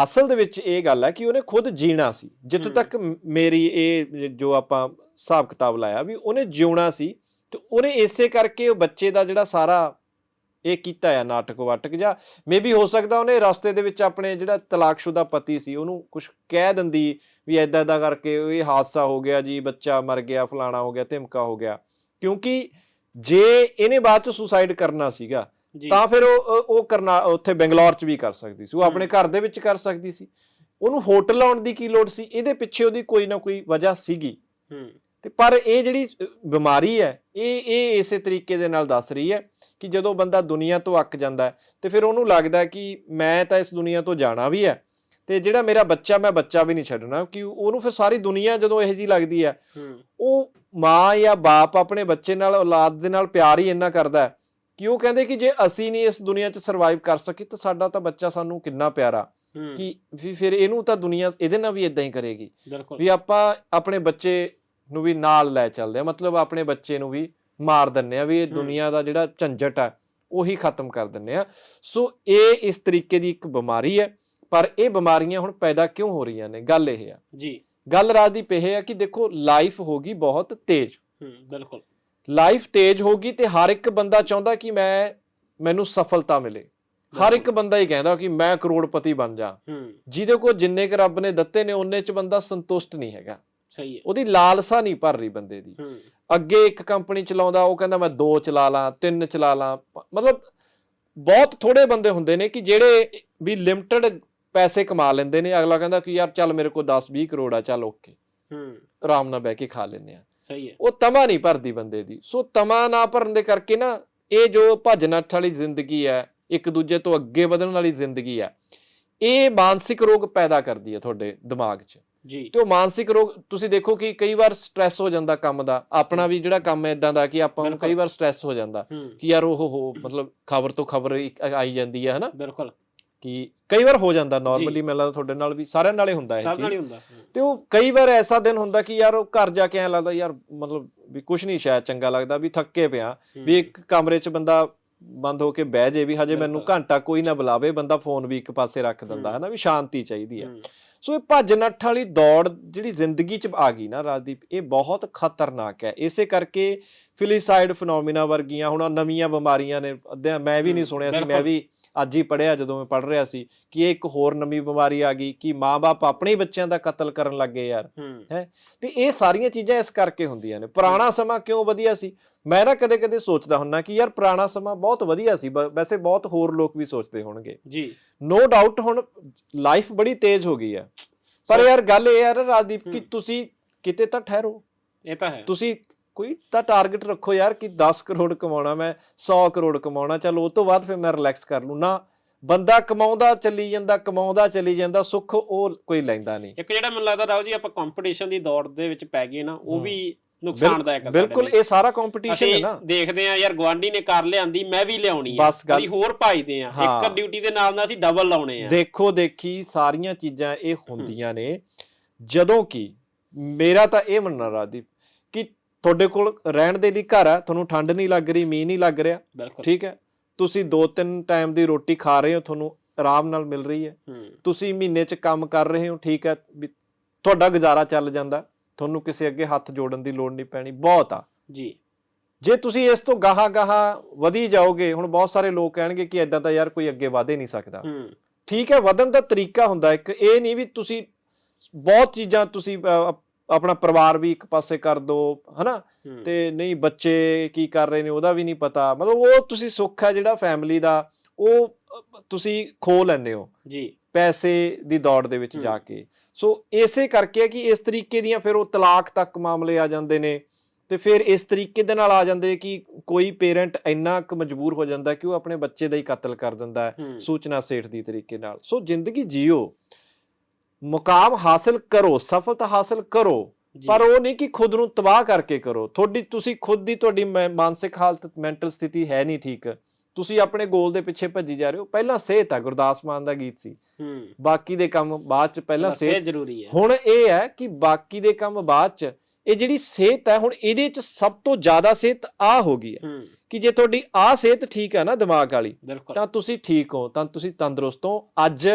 ਅਸਲ ਦੇ ਵਿੱਚ ਇਹ ਗੱਲ ਹੈ ਕਿ ਉਹਨੇ ਖੁਦ ਜੀਣਾ ਸੀ ਜਿੱਥੋਂ। ਤੱਕ ਮੇਰੀ ਇਹ ਜੋ ਆਪਾਂ ਹਿਸਾਬ ਕਿਤਾਬ ਲਾਇਆ ਵੀ ਉਹਨੇ ਜਿਉਣਾ ਸੀ ਤੇ ਉਹਨੇ ਇਸੇ ਕਰਕੇ ਉਹ ਬੱਚੇ ਦਾ ਜਿਹੜਾ ਸਾਰਾ ਇਹ ਕੀਤਾ ਆ ਨਾਟਕ ਵਾਟਕ ਜਾਂ ਮੇਬੀ ਹੋ ਸਕਦਾ ਉਹਨੇ ਰਸਤੇ ਦੇ ਵਿੱਚ ਆਪਣੇ ਜਿਹੜਾ ਤਲਾਕਸ਼ੁਦਾ ਪਤੀ ਸੀ ਉਹਨੂੰ ਕੁਝ ਕਹਿ ਦਿੰਦੀ ਵੀ ਐਦਾਂ ਐਦਾਂ ਕਰਕੇ ਇਹ ਹਾਦਸਾ ਹੋ ਗਿਆ ਜੀ ਬੱਚਾ ਮਰ ਗਿਆ ਫਲਾਣਾ ਹੋ ਗਿਆ ਧਮਕਾ ਹੋ ਗਿਆ ਕਿਉਂਕਿ ਜੇ ਇਹਨੇ ਬਾਅਦ ਚ ਸੁਸਾਈਡ ਕਰਨਾ ਸੀਗਾ ਤਾਂ ਫਿਰ ਉਹ ਉਹ- ਕਰਨਾ ਉੱਥੇ ਬੰਗਲੌਰ ਚ ਵੀ ਕਰ ਸਕਦੀ ਸੀ। ਉਹ ਆਪਣੇ ਘਰ ਦੇ ਵਿੱਚ ਕਰ ਸਕਦੀ ਸੀ। ਉਹਨੂੰ ਹੋਟਲ ਆਉਣ ਦੀ ਕੀ ਲੋੜ ਸੀ? ਇਹਦੇ ਪਿੱਛੇ ਉਹਦੀ ਕੋਈ ਨਾ ਕੋਈ ਵਜ੍ਹਾ ਸੀਗੀ। ਹੂੰ। ਤੇ ਪਰ ਇਹ ਜਿਹੜੀ ਬਿਮਾਰੀ ਹੈ ਇਹ ਇਹ ਇਸੇ ਤਰੀਕੇ ਦੇ ਨਾਲ ਦੱਸ ਰਹੀ ਹੈ ਕਿ ਜਦੋਂ ਬੰਦਾ ਦੁਨੀਆ ਤੋਂ ਅੱਕ ਜਾਂਦਾ ਤੇ ਫਿਰ ਉਹਨੂੰ ਲੱਗਦਾ ਕਿ ਮੈਂ ਤਾਂ ਇਸ ਦੁਨੀਆ ਤੋਂ ਜਾਣਾ ਵੀ ਹੈ। ਤੇ ਜਿਹੜਾ ਮੇਰਾ ਬੱਚਾ ਮੈਂ ਬੱਚਾ ਵੀ ਨਹੀਂ ਛੱਡਣਾ ਕਿ ਉਹਨੂੰ ਫਿਰ ਸਾਰੀ ਦੁਨੀਆ ਜਦੋਂ ਇਹੋ ਜੀ ਲੱਗਦੀ ਹੈ ਹੂੰ। ਉਹ ਮਾਂ ਜਾਂ ਬਾਪ ਆਪਣੇ ਬੱਚੇ ਨਾਲ ਔਲਾਦ ਦੇ ਨਾਲ ਪਿਆਰ ਹੀ ਇੰਨਾ ਕਰਦਾ ਹੈ ਕਿ ਉਹ ਕਹਿੰਦੇ ਕਿ ਜੇ ਅਸੀਂ ਨਹੀਂ ਇਸ ਦੁਨੀਆ 'ਚ ਸਰਵਾਈਵ ਕਰ ਸਕੇ ਤਾਂ ਸਾਡਾ ਤਾਂ ਬੱਚਾ ਸਾਨੂੰ ਕਿੰਨਾ ਪਿਆਰਾ। ਹੂੰ। ਕਿ ਵੀ ਫਿਰ ਇਹਨੂੰ ਤਾਂ ਦੁਨੀਆ ਇਹਦੇ ਨਾਲ ਵੀ ਇਦਾਂ ਹੀ ਕਰੇਗੀ। ਵੀ ਆਪਾਂ ਆਪਣੇ ਬੱਚੇ ਨੂੰ ਵੀ ਨਾਲ ਲੈ ਚੱਲਦੇ ਆ ਮਤਲਬ ਆਪਣੇ ਬੱਚੇ ਨੂੰ ਵੀ ਮਾਰ ਦਿੰਨੇ ਆ ਵੀ ਇਹ ਹੂੰ। ਦੁਨੀਆ ਦਾ ਜਿਹੜਾ ਝੰਜਟ ਹੈ ਉਹੀ ਖਤਮ ਕਰ ਦਿੰਨੇ ਆ ਸੋ ਇਹ ਇਸ ਤਰੀਕੇ ਦੀ ਇੱਕ ਬਿਮਾਰੀ ਹੈ। ਪਰ ਇਹ ਬਿਮਾਰੀਆਂ ਹੁਣ ਪੈਦਾ ਕਿਉਂ ਹੋ ਰਹੀਆਂ ਨੇ? ਗੱਲ ਇਹ ਆ। ਜੀ। ਗੱਲ ਰਾਤ ਦੀ ਇਹ ਆ ਕਿ ਦੇਖੋ ਲਾਈਫ ਹੋ ਗਈ ਬਹੁਤ ਤੇਜ਼। ਹੂੰ ਬਿਲਕੁਲ। ਲਾਈਫ ਤੇਜ਼ ਹੋ ਗਈ ਤੇ ਹਰ ਇੱਕ ਬੰਦਾ ਚਾਹੁੰਦਾ ਕਿ ਮੈਂ ਮੈਨੂੰ ਸਫਲਤਾ ਮਿਲੇ। ਹਰ ਇੱਕ ਬੰਦਾ ਹੀ ਕਹਿੰਦਾ ਕਿ ਮੈਂ ਕਰੋੜਪਤੀ ਬਣ ਜਾ। ਜਿਹਦੇ ਕੋਲ ਜਿੰਨੇ ਕੁ ਰੱਬ ਨੇ ਦਿੱਤੇ ਨੇ ਉਹਨੇ ਚ ਬੰਦਾ ਸੰਤੁਸ਼ਟ ਨਹੀਂ ਹੈਗਾ। ਸਹੀ ਹੈ। ਉਹਦੀ ਲਾਲਸਾ ਨਹੀਂ ਭਰ ਰਹੀ ਬੰਦੇ ਦੀ। ਅੱਗੇ ਇੱਕ ਕੰਪਨੀ ਚਲਾਉਂਦਾ ਉਹ ਕਹਿੰਦਾ ਮੈਂ ਦੋ ਚਲਾ ਲਾਂ ਤਿੰਨ ਚਲਾ ਲਾਂ। ਮਤਲਬ ਬਹੁਤ ਥੋੜੇ ਬੰਦੇ ਹੁੰਦੇ ਨੇ ਕਿ ਜਿਹੜੇ ਵੀ ਲਿਮਟਿਡ ਪੈਸੇ ਕਮਾ ਲੈਂਦੇ ਨੇ। ਅਗਲਾ ਕਹਿੰਦਾ ਕਿ ਯਾਰ ਚੱਲ ਮੇਰੇ ਕੋਲ 10 20 ਕਰੋੜ ਆ ਚੱਲ ਓਕੇ। ਹੂੰ। ਆਰਾਮ ਨਾਲ ਬਹਿ ਕੇ ਖਾ ਲੈਂਦੇ ਆ। ਸਹੀ ਹੈ। ਉਹ ਤਮਾ ਨਹੀਂ ਭਰਦੀ ਬੰਦੇ ਦੀ। ਸੋ ਤਮਾ ਨਾ ਭਰਨ ਦੇ ਕਰਕੇ ਨਾ ਇਹ ਜੋ ਭੱਜ ਨੱਠ ਵਾਲੀ ਜ਼ਿੰਦਗੀ ਹੈ ਇੱਕ ਦੂਜੇ ਤੋਂ ਅੱਗੇ ਵਧਣ ਵਾਲੀ ਜ਼ਿੰਦਗੀ ਹੈ ਇਹ ਮਾਨਸਿਕ ਰੋਗ ਪੈਦਾ ਕਰਦੀ ਹੈ ਤੁਹਾਡੇ ਦਿਮਾਗ 'ਚ। ਜੀ। ਤੇ ਉਹ ਮਾਨਸਿਕ ਰੋਗ ਤੁਸੀਂ ਦੇਖੋ ਕਿ ਕਈ ਵਾਰ ਸਟ੍ਰੈਸ ਹੋ ਜਾਂਦਾ ਕੰਮ ਦਾ। ਆਪਣਾ ਵੀ ਜਿਹੜਾ ਕੰਮ ਹੈ ਇਦਾਂ ਦਾ ਕਿ ਆਪਾਂ ਨੂੰ। ਕਈ ਵਾਰ ਸਟ੍ਰੈਸ ਹੋ ਜਾਂਦਾ ਕਿ ਯਾਰ ਉਹ ਹੋ ਮਤਲਬ ਖਬਰ ਤੋਂ ਖਬਰ ਆਈ ਜਾਂਦੀ ਹੈ ਹਨਾ? ਬਿਲਕੁਲ। ਕਿ ਕਈ ਵਾਰ ਹੋ ਜਾਂਦਾ ਨਾਰਮਲੀ ਮੈਨੂੰ ਲੱਗਦਾ ਤੁਹਾਡੇ ਨਾਲ ਵੀ ਸਾਰਿਆਂ ਨਾਲ ਹੀ ਹੁੰਦਾ ਇਹ ਸਭ ਚੀਜ਼ ਨਾਲ ਹੀ ਹੁੰਦਾ। ਤੇ ਉਹ ਕਈ ਵਾਰ ਐਸਾ ਦਿਨ ਹੁੰਦਾ ਕਿ ਯਾਰ ਉਹ ਘਰ ਜਾ ਕੇ ਐ ਲੱਗਦਾ ਯਾਰ ਮਤਲਬ ਵੀ ਕੁਝ ਨਹੀਂ ਸ਼ਾਇਦ ਚੰਗਾ ਲੱਗਦਾ ਵੀ ਥੱਕੇ ਪਿਆ। ਵੀ ਇੱਕ ਕਮਰੇ 'ਚ ਬੰਦਾ ਬੰਦ ਹੋ ਕੇ ਬਹਿ ਜੇ ਵੀ ਹਜੇ ਮੈਨੂੰ। ਘੰਟਾ ਕੋਈ ਨਾ ਬੁਲਾਵੇ ਬੰਦਾ ਫੋਨ ਵੀ ਇੱਕ ਪਾਸੇ ਰੱਖ ਦਿੰਦਾ ਹੈ। ਨਾ ਵੀ ਸ਼ਾਂਤੀ ਚਾਹੀਦੀ ਹੈ। ਸੋ ਇਹ ਭੱਜ ਨੱਠ ਵਾਲੀ ਦੌੜ ਜਿਹੜੀ ਜ਼ਿੰਦਗੀ 'ਚ ਆ ਗਈ ਨਾ ਰਾਜਦੀਪ ਇਹ ਬਹੁਤ ਖਤਰਨਾਕ ਹੈ। ਇਸੇ ਕਰਕੇ ਫਿਲੀਸਾਈਡ ਫੀਨੋਮੀਨਾ ਵਰਗੀਆਂ ਹੁਣ ਆਹ ਨਵੀਆਂ ਬਿਮਾਰੀਆਂ ਨੇ ਅੱਧਿਆਂ ਮੈਂ ਵੀ ਨਹੀਂ ਸੁਣਿਆ ਸੀ ਮੈਂ। ਵੀ ਅੱਜ ਹੀ ਪੜਿਆ ਜਦੋਂ ਮੈਂ ਪੜ ਰਿਹਾ ਸੀ ਕਿ ਇਹ ਇੱਕ ਹੋਰ ਨਵੀਂ ਬਿਮਾਰੀ ਆ ਗਈ ਕਿ ਮਾਪੇ ਆਪਣੇ ਬੱਚਿਆਂ ਦਾ ਕਤਲ ਕਰਨ ਲੱਗੇ ਯਾਰ ਹੂੰ। ਤੇ ਇਹ ਸਾਰੀਆਂ ਚੀਜ਼ਾਂ ਇਸ ਕਰਕੇ ਹੁੰਦੀਆਂ ਨੇ। ਪੁਰਾਣਾ ਸਮਾਂ ਕਿਉਂ ਵਧੀਆ ਸੀ? ਮੈਂ ਨਾ ਕਦੇ-ਕਦੇ ਸੋਚਦਾ ਹੁੰਨਾ ਕਿ ਯਾਰ ਪੁਰਾਣਾ ਸਮਾਂ ਬਹੁਤ ਵਧੀਆ ਸੀ ਵੈਸੇ ਬਹੁਤ ਹੋਰ ਲੋਕ ਵੀ ਸੋਚਦੇ ਹੋਣਗੇ। ਜੀ। ਨੋ ਡਾਊਟ ਹੁਣ ਲਾਈਫ ਬੜੀ ਤੇਜ਼ ਹੋ ਗਈ ਹੈ ਪਰ ਯਾਰ ਗੱਲ ਇਹ ਨਾ ਰਾਜਦੀਪ ਕਿ। ਤੁਸੀਂ ਕਿਤੇ ਤਾਂ ਠਹਿਰੋ। ਇਹ ਤਾਂ ਹੈ। ਤੁਸੀਂ ਕੋਈ ਤਾਂ ਟਾਰਗੇਟ ਰੱਖੋ ਯਾਰ ਕਿ 10 ਕਰੋੜ ਕਮਾਉਣਾ ਮੈਂ 100 ਕਰੋੜ ਕਮਾਉਣਾ ਚਲ ਉਹ ਤੋਂ ਬਾਅਦ ਫਿਰ ਮੈਂ ਰਿਲੈਕਸ ਕਰ ਲੂੰ। ਨਾ ਬੰਦਾ ਕਮਾਉਂਦਾ ਚੱਲੀ ਜਾਂਦਾ ਕਮਾਉਂਦਾ ਚੱਲੀ ਜਾਂਦਾ ਸੁੱਖ ਉਹ ਕੋਈ ਲੈਂਦਾ ਨਹੀਂ। ਇੱਕ ਜਿਹੜਾ ਮੈਨੂੰ ਲੱਗਦਾ ਰਾਓ ਜੀ ਆਪਾਂ ਕੰਪੀਟੀਸ਼ਨ ਦੀ ਦੌੜ ਦੇ ਵਿੱਚ ਪੈ ਗਏ ਨਾ ਉਹ। ਵੀ ਨੁਕਸਾਨਦਾਇਕ ਹੈ ਬਿਲਕੁਲ। ਇਹ ਸਾਰਾ ਕੰਪੀਟੀਸ਼ਨ ਹੈ ਨਾ। ਦੇਖਦੇ ਆ ਯਾਰ ਗਵਾਂਢੀ ਨੇ ਕਰ ਲਿਆਂਦੀ ਮੈਂ ਵੀ ਲਿਆਉਣੀ ਆ। ਅਸੀਂ ਹੋਰ ਭਾਈਦੇ ਆ। ਇੱਕ ਡਿਊਟੀ ਦੇ ਨਾਲ ਨਾਲ ਅਸੀਂ ਡਬਲ ਲਾਉਣੇ ਆ। ਦੇਖੋ ਦੇਖੀ ਸਾਰੀਆਂ ਚੀਜ਼ਾਂ ਇਹ ਹੁੰਦੀਆਂ ਨੇ। ਜਦੋਂ ਕਿ ਮੇਰਾ ਤਾਂ ਇਹ ਮੰਨਣਾ ਰਾਜਦੀਪ ਕਿ ਤੁਹਾਡੇ ਕੋਲ ਰਹਿਣ ਦੇ ਲਈ ਘਰ ਹੈ ਤੁਹਾਨੂੰ ਠੰਡ ਨਹੀਂ ਲੱਗ ਰਹੀ ਮੀਂਹ ਨਹੀਂ ਲੱਗ ਰਿਹਾ। ਠੀਕ ਹੈ? ਤੁਸੀਂ ਦੋ ਤਿੰਨ ਟਾਈਮ ਦੀ ਰੋਟੀ ਖਾ ਰਹੇ ਹੋ ਤੁਹਾਨੂੰ ਆਰਾਮ ਨਾਲ ਮਿਲ ਰਹੀ ਹੈ। ਤੁਸੀਂ ਮਹੀਨੇ 'ਚ ਕੰਮ ਕਰ ਰਹੇ ਹੋ ਠੀਕ ਹੈ ਤੁਹਾਡਾ ਗੁਜ਼ਾਰਾ ਚੱਲ ਜਾਂਦਾ। ਤੁਹਾਨੂੰ ਕਿਸੇ ਅੱਗੇ ਹੱਥ ਜੋੜਨ ਦੀ ਲੋੜ ਨਹੀਂ ਪੈਣੀ ਬਹੁਤ ਆ। ਜੀ। ਜੇ ਤੁਸੀਂ ਇਸ ਤੋਂ ਗਾਹਾਂ ਗਾਹਾਂ ਵਧੀ ਜਾਓਗੇ ਹੁਣ ਬਹੁਤ ਸਾਰੇ ਲੋਕ ਕਹਿਣਗੇ ਕਿ ਐਦਾਂ ਤਾਂ ਯਾਰ ਕੋਈ ਅੱਗੇ ਵਧੇ ਨਹੀਂ ਸਕਦਾ। ਠੀਕ ਹੈ ਵਧਣ ਦਾ ਤਰੀਕਾ ਹੁੰਦਾ ਇੱਕ ਇਹ ਨਹੀਂ ਵੀ ਤੁਸੀਂ ਬਹੁਤ ਚੀਜ਼ਾਂ ਤੁਸੀਂ ਆਪਣਾ ਪਰਿਵਾਰ ਵੀ ਇੱਕ ਪਾਸੇ ਕਰ ਦੋ ਹਨਾ? ਤੇ ਨਹੀਂ ਬੱਚੇ ਕੀ ਕਰ ਰਹੇ ਨੇ ਉਹਦਾ ਵੀ ਨਹੀਂ ਪਤਾ। ਮਤਲਬ ਉਹ ਤੁਸੀਂ ਸੁੱਖ ਹੈ ਜਿਹੜਾ ਫੈਮਿਲੀ ਦਾ ਉਹ ਤੁਸੀਂ ਖੋ ਲੈਂਦੇ ਹੋ। ਜੀ। ਪੈਸੇ ਦੀ ਦੌੜ ਦੇ ਵਿੱਚ। ਜਾ ਕੇ। ਸੋ ਇਸੇ ਕਰਕੇ ਹੈ ਕਿ ਇਸ ਤਰੀਕੇ ਦੀਆਂ ਫਿਰ ਉਹ ਤਲਾਕ ਤੱਕ ਮਾਮਲੇ ਆ ਜਾਂਦੇ ਨੇ। ਤੇ ਫਿਰ ਇਸ ਤਰੀਕੇ ਦੇ ਨਾਲ ਆ ਜਾਂਦੇ ਕਿ ਕੋਈ ਪੇਰੈਂਟ ਇੰਨਾ ਕੁ ਮਜਬੂਰ ਹੋ ਜਾਂਦਾ ਕਿ ਉਹ ਆਪਣੇ ਬੱਚੇ ਦਾ ਹੀ ਕਤਲ ਕਰ ਦਿੰਦਾ ਹੂੰ, ਸੂਚਨਾ ਸੇਠ ਦੀ ਤਰੀਕੇ ਨਾਲ। ਸੋ ਜ਼ਿੰਦਗੀ ਜੀਓ। ਮੁਕਾਮ ਹਾਸਲ ਕਰੋ ਸਫਲਤਾ ਹਾਸਲ ਕਰੋ ਪਰ ਉਹ ਨਹੀਂ ਕਿ ਖੁਦ ਨੂੰ ਤਬਾਹ ਕਰਕੇ ਕਰੋ। ਤੁਹਾਡੀ ਤੁਸੀਂ ਖੁਦ ਦੀ ਤੁਹਾਡੀ ਮਾਨਸਿਕ ਹਾਲਤ ਮੈਂਟਲ ਸਥਿਤੀ ਹੈ ਨਹੀਂ ਠੀਕ। ਤੁਸੀਂ ਆਪਣੇ ਗੋਲ ਦੇ ਪਿੱਛੇ ਭੱਜੀ ਜਾ ਰਹੇ ਹੋ। ਪਹਿਲਾਂ ਸਿਹਤ ਹੈ ਗੁਰਦਾਸ ਮਾਨ ਦਾ ਗੀਤ ਸੀ। ਹੂੰ। ਬਾਕੀ ਦੇ ਕੰਮ ਬਾਅਦ ਚ ਪਹਿਲਾਂ ਸਿਹਤ ਜ਼ਰੂਰੀ ਹੈ। ਹੁਣ ਇਹ ਹੈ ਕਿ ਬਾਕੀ ਦੇ ਕੰਮ ਬਾਅਦ ਚ ਇਹ ਜਿਹੜੀ ਸਿਹਤ ਹੈ ਹੁਣ ਇਹਦੇ ਚ ਸਭ ਤੋਂ ਜ਼ਿਆਦਾ ਸਿਹਤ ਆ ਹੋ ਗਈ ਹੈ। ਕਿ ਜੇ ਤੁਹਾਡੀ ਆ ਸਿਹਤ ਠੀਕ ਹੈ ਨਾ ਦਿਮਾਗ ਵਾਲੀ ਤਾਂ ਤੁਸੀਂ ਠੀਕ ਹੋ ਤਾਂ ਤੁਸੀਂ ਤੰਦਰੁਸਤ ਹੋ। ਅੱਜ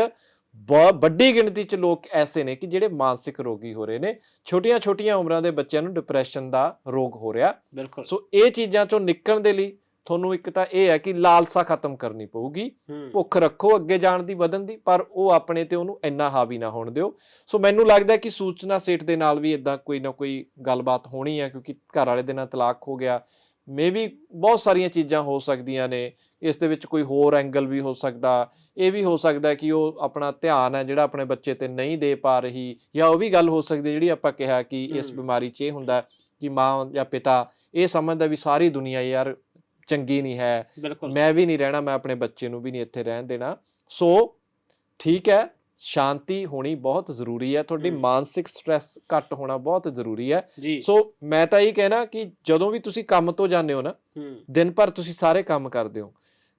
ਵੱਡੀ ਗਿਣਤੀ ਚ ਲੋਕ ਐਸੇ ਨੇ ਕਿ ਜਿਹੜੇ ਮਾਨਸਿਕ ਰੋਗੀ ਹੋ ਰਹੇ ਨੇ। ਛੋਟੀਆਂ ਛੋਟੀਆਂ ਉਮਰਾਂ ਦੇ ਬੱਚਿਆਂ ਨੂੰ ਡਿਪਰੈਸ਼ਨ ਦਾ ਰੋਗ ਹੋ ਰਿਹਾ। ਬਿਲਕੁਲ। ਸੋ ਇਹ ਚੀਜ਼ਾਂ ਚੋਂ ਨਿਕਲਣ ਦੇ ਲਈ ਤੁਹਾਨੂੰ ਇੱਕ ਤਾਂ ਇਹ ਹੈ ਕਿ ਲਾਲਸਾ ਖਤਮ ਕਰਨੀ ਪਊਗੀ। ਭੁੱਖ ਰੱਖੋ ਅੱਗੇ ਜਾਣ ਦੀ ਵਧਣ ਦੀ ਪਰ ਉਹ ਆਪਣੇ ਤੇ ਉਹਨੂੰ ਇੰਨਾ ਹਾਵੀ ਨਾ ਹੋਣ ਦਿਓ। ਸੋ ਮੈਨੂੰ ਲੱਗਦਾ ਕਿ ਸੂਚਨਾ ਸੇਠ ਦੇ ਨਾਲ ਵੀ ਇਦਾਂ ਕੋਈ ਨਾ ਕੋਈ ਗੱਲਬਾਤ ਹੋਣੀ ਹੈ ਕਿਉਂਕਿ ਘਰ ਵਾਲੇ ਦੇ ਨਾਲ ਤਲਾਕ ਹੋ ਗਿਆ। ਮੇਬੀ ਬਹੁਤ ਸਾਰੀਆਂ ਚੀਜ਼ਾਂ ਹੋ ਸਕਦੀਆਂ ਨੇ। ਇਸ ਦੇ ਵਿੱਚ ਕੋਈ ਹੋਰ ਐਂਗਲ ਵੀ ਹੋ ਸਕਦਾ। ਇਹ ਵੀ ਹੋ ਸਕਦਾ ਕਿ ਉਹ ਆਪਣਾ ਧਿਆਨ ਹੈ ਜਿਹੜਾ ਆਪਣੇ ਬੱਚੇ ਤੇ ਨਹੀਂ ਦੇ ਪਾ ਰਹੀ ਜਾਂ ਉਹ ਵੀ ਗੱਲ ਹੋ ਸਕਦੀ ਜਿਹੜੀ ਆਪਾਂ ਕਿਹਾ ਕਿ ਇਸ। ਬਿਮਾਰੀ 'ਚ ਇਹ ਹੁੰਦਾ ਕਿ ਮਾਂ ਜਾਂ ਪਿਤਾ ਇਹ ਸਮਝਦਾ ਵੀ ਸਾਰੀ ਦੁਨੀਆ ਯਾਰ ਚੰਗੀ ਨਹੀਂ ਹੈ। ਮੈਂ ਵੀ ਨਹੀਂ ਰਹਿਣਾ ਮੈਂ ਆਪਣੇ ਬੱਚੇ ਨੂੰ ਵੀ ਨਹੀਂ ਇੱਥੇ ਰਹਿਣ ਦੇਣਾ। ਸੋ ਠੀਕ ਹੈ। ਸ਼ਾਂਤੀ ਹੋਣੀ ਬਹੁਤ ਜ਼ਰੂਰੀ ਹੈ ਤੁਹਾਡੀ। ਮਾਨਸਿਕ ਸਟ੍ਰੈਸ ਘੱਟ ਹੋਣਾ ਬਹੁਤ ਜ਼ਰੂਰੀ ਹੈ। ਸੋ ਮੈਂ ਤਾਂ ਇਹ ਕਹਿਣਾ ਕਿ ਜਦੋਂ ਵੀ ਤੁਸੀਂ ਕੰਮ ਤੋਂ ਜਾਂਦੇ ਹੋ ਨਾ ਦਿਨ ਭਰ ਤੁਸੀਂ ਸਾਰੇ ਕੰਮ ਕਰਦੇ ਹੋ।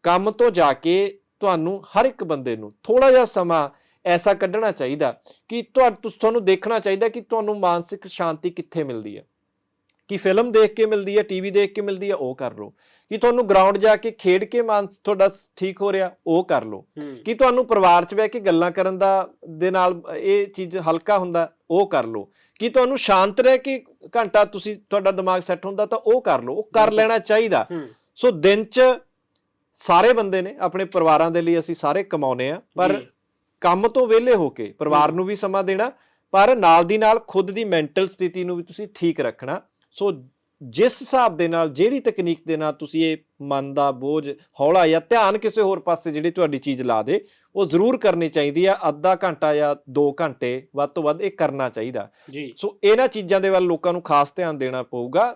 ਕੰਮ ਤੋਂ ਜਾ ਕੇ ਤੁਹਾਨੂੰ ਹਰ ਇੱਕ ਬੰਦੇ ਨੂੰ ਥੋੜਾ ਜਿਹਾ ਸਮਾਂ ਐਸਾ ਕੱਢਣਾ ਚਾਹੀਦਾ ਕਿ ਤੁਹਾਨੂੰ ਦੇਖਣਾ ਚਾਹੀਦਾ ਕਿ ਤੁਹਾਨੂੰ ਮਾਨਸਿਕ ਸ਼ਾਂਤੀ ਕਿੱਥੇ ਮਿਲਦੀ ਹੈ। ਕਿ ਫਿਲਮ ਦੇਖ ਕੇ ਮਿਲਦੀ ਹੈ ਟੀਵੀ ਦੇਖ ਕੇ ਮਿਲਦੀ ਹੈ ਉਹ ਕਰ ਲਓ। ਕਿ ਤੁਹਾਨੂੰ ਗਰਾਊਂਡ ਜਾ ਕੇ ਖੇਡ ਕੇ ਮਾਨਸ ਤੁਹਾਡਾ ਠੀਕ ਹੋ ਰਿਹਾ ਉਹ ਕਰ ਲਓ। ਕਿ ਤੁਹਾਨੂੰ ਪਰਿਵਾਰ 'ਚ ਬਹਿ ਕੇ ਗੱਲਾਂ ਕਰਨ ਦਾ ਦੇ ਨਾਲ ਇਹ ਚੀਜ਼ ਹਲਕਾ ਹੁੰਦਾ ਉਹ ਕਰ ਲਓ। ਕਿ ਤੁਹਾਨੂੰ ਸ਼ਾਂਤ ਰਹਿ ਕੇ ਘੰਟਾ ਤੁਸੀਂ ਤੁਹਾਡਾ ਦਿਮਾਗ ਸੈੱਟ ਹੁੰਦਾ ਤਾਂ ਉਹ ਕਰ ਲਓ ਉਹ ਕਰ। ਲੈਣਾ ਚਾਹੀਦਾ। ਸੋ ਦਿਨ 'ਚ ਸਾਰੇ ਬੰਦੇ ਨੇ ਆਪਣੇ ਪਰਿਵਾਰਾਂ ਦੇ ਲਈ ਅਸੀਂ ਸਾਰੇ ਕਮਾਉਨੇ ਆ ਪਰ ਕੰਮ ਤੋਂ ਵਿਹਲੇ ਹੋ ਕੇ ਪਰਿਵਾਰ ਨੂੰ ਵੀ ਸਮਾਂ ਦੇਣਾ ਪਰ ਨਾਲ ਦੀ ਨਾਲ ਖੁਦ ਦੀ ਮੈਂਟਲ ਸਥਿਤੀ ਨੂੰ ਵੀ ਤੁਸੀਂ ਠੀਕ ਰੱਖਣਾ ਸੋ ਜਿਸ ਹਿਸਾਬ ਦੇ ਨਾਲ ਜਿਹੜੀ ਤਕਨੀਕ ਦੇ ਨਾਲ ਤੁਸੀਂ ਇਹ ਮਨ ਦਾ ਬੋਝ ਹੌਲਾ ਜਾਂ ਧਿਆਨ ਕਿਸੇ ਹੋਰ ਪਾਸੇ ਜਿਹੜੀ ਤੁਹਾਡੀ ਚੀਜ਼ ਲਾ ਦੇ ਉਹ ਜ਼ਰੂਰ ਕਰਨੀ ਚਾਹੀਦੀ ਆ। ਅੱਧਾ ਘੰਟਾ ਜਾਂ 2 ਘੰਟੇ ਵੱਧ ਤੋਂ ਵੱਧ ਇਹ ਕਰਨਾ ਚਾਹੀਦਾ। ਜੀ। ਸੋ ਇਹਨਾਂ ਚੀਜ਼ਾਂ ਦੇ ਵੱਲ ਲੋਕਾਂ ਨੂੰ ਖਾਸ ਧਿਆਨ ਦੇਣਾ ਪਊਗਾ।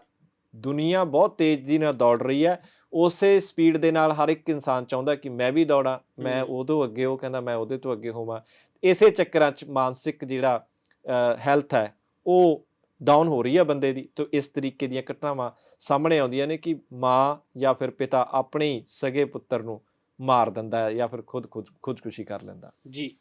ਦੁਨੀਆ ਬਹੁਤ ਤੇਜ਼ੀ ਨਾਲ ਦੌੜ ਰਹੀ ਹੈ। ਉਸੇ ਸਪੀਡ ਦੇ ਨਾਲ ਹਰ ਇੱਕ ਇਨਸਾਨ ਚਾਹੁੰਦਾ ਕਿ ਮੈਂ ਵੀ ਦੌੜਾਂ ਮੈਂ। ਉਦੋਂ ਅੱਗੇ ਉਹ ਕਹਿੰਦਾ ਮੈਂ ਉਹਦੇ ਤੋਂ ਅੱਗੇ ਹੋਵਾਂ। ਇਸੇ ਚੱਕਰਾਂ 'ਚ ਮਾਨਸਿਕ ਜਿਹੜਾ ਹੈਲਥ ਹੈ ਉਹ ਡਾਊਨ ਹੋ ਰਹੀ ਹੈ ਬੰਦੇ ਦੀ, ਤੋਂ ਇਸ ਤਰੀਕੇ ਦੀਆਂ ਘਟਨਾਵਾਂ ਸਾਹਮਣੇ ਆਉਂਦੀਆਂ ਨੇ ਕਿ ਮਾਂ ਜਾਂ ਫਿਰ ਪਿਤਾ ਆਪਣੇ ਹੀ ਸਗੇ ਪੁੱਤਰ ਨੂੰ ਮਾਰ ਦਿੰਦਾ ਹੈ ਜਾਂ ਫਿਰ ਖੁਦ ਖੁਦ, ਖੁਦਕੁਸ਼ੀ ਕਰ ਲੈਂਦਾ। ਜੀ।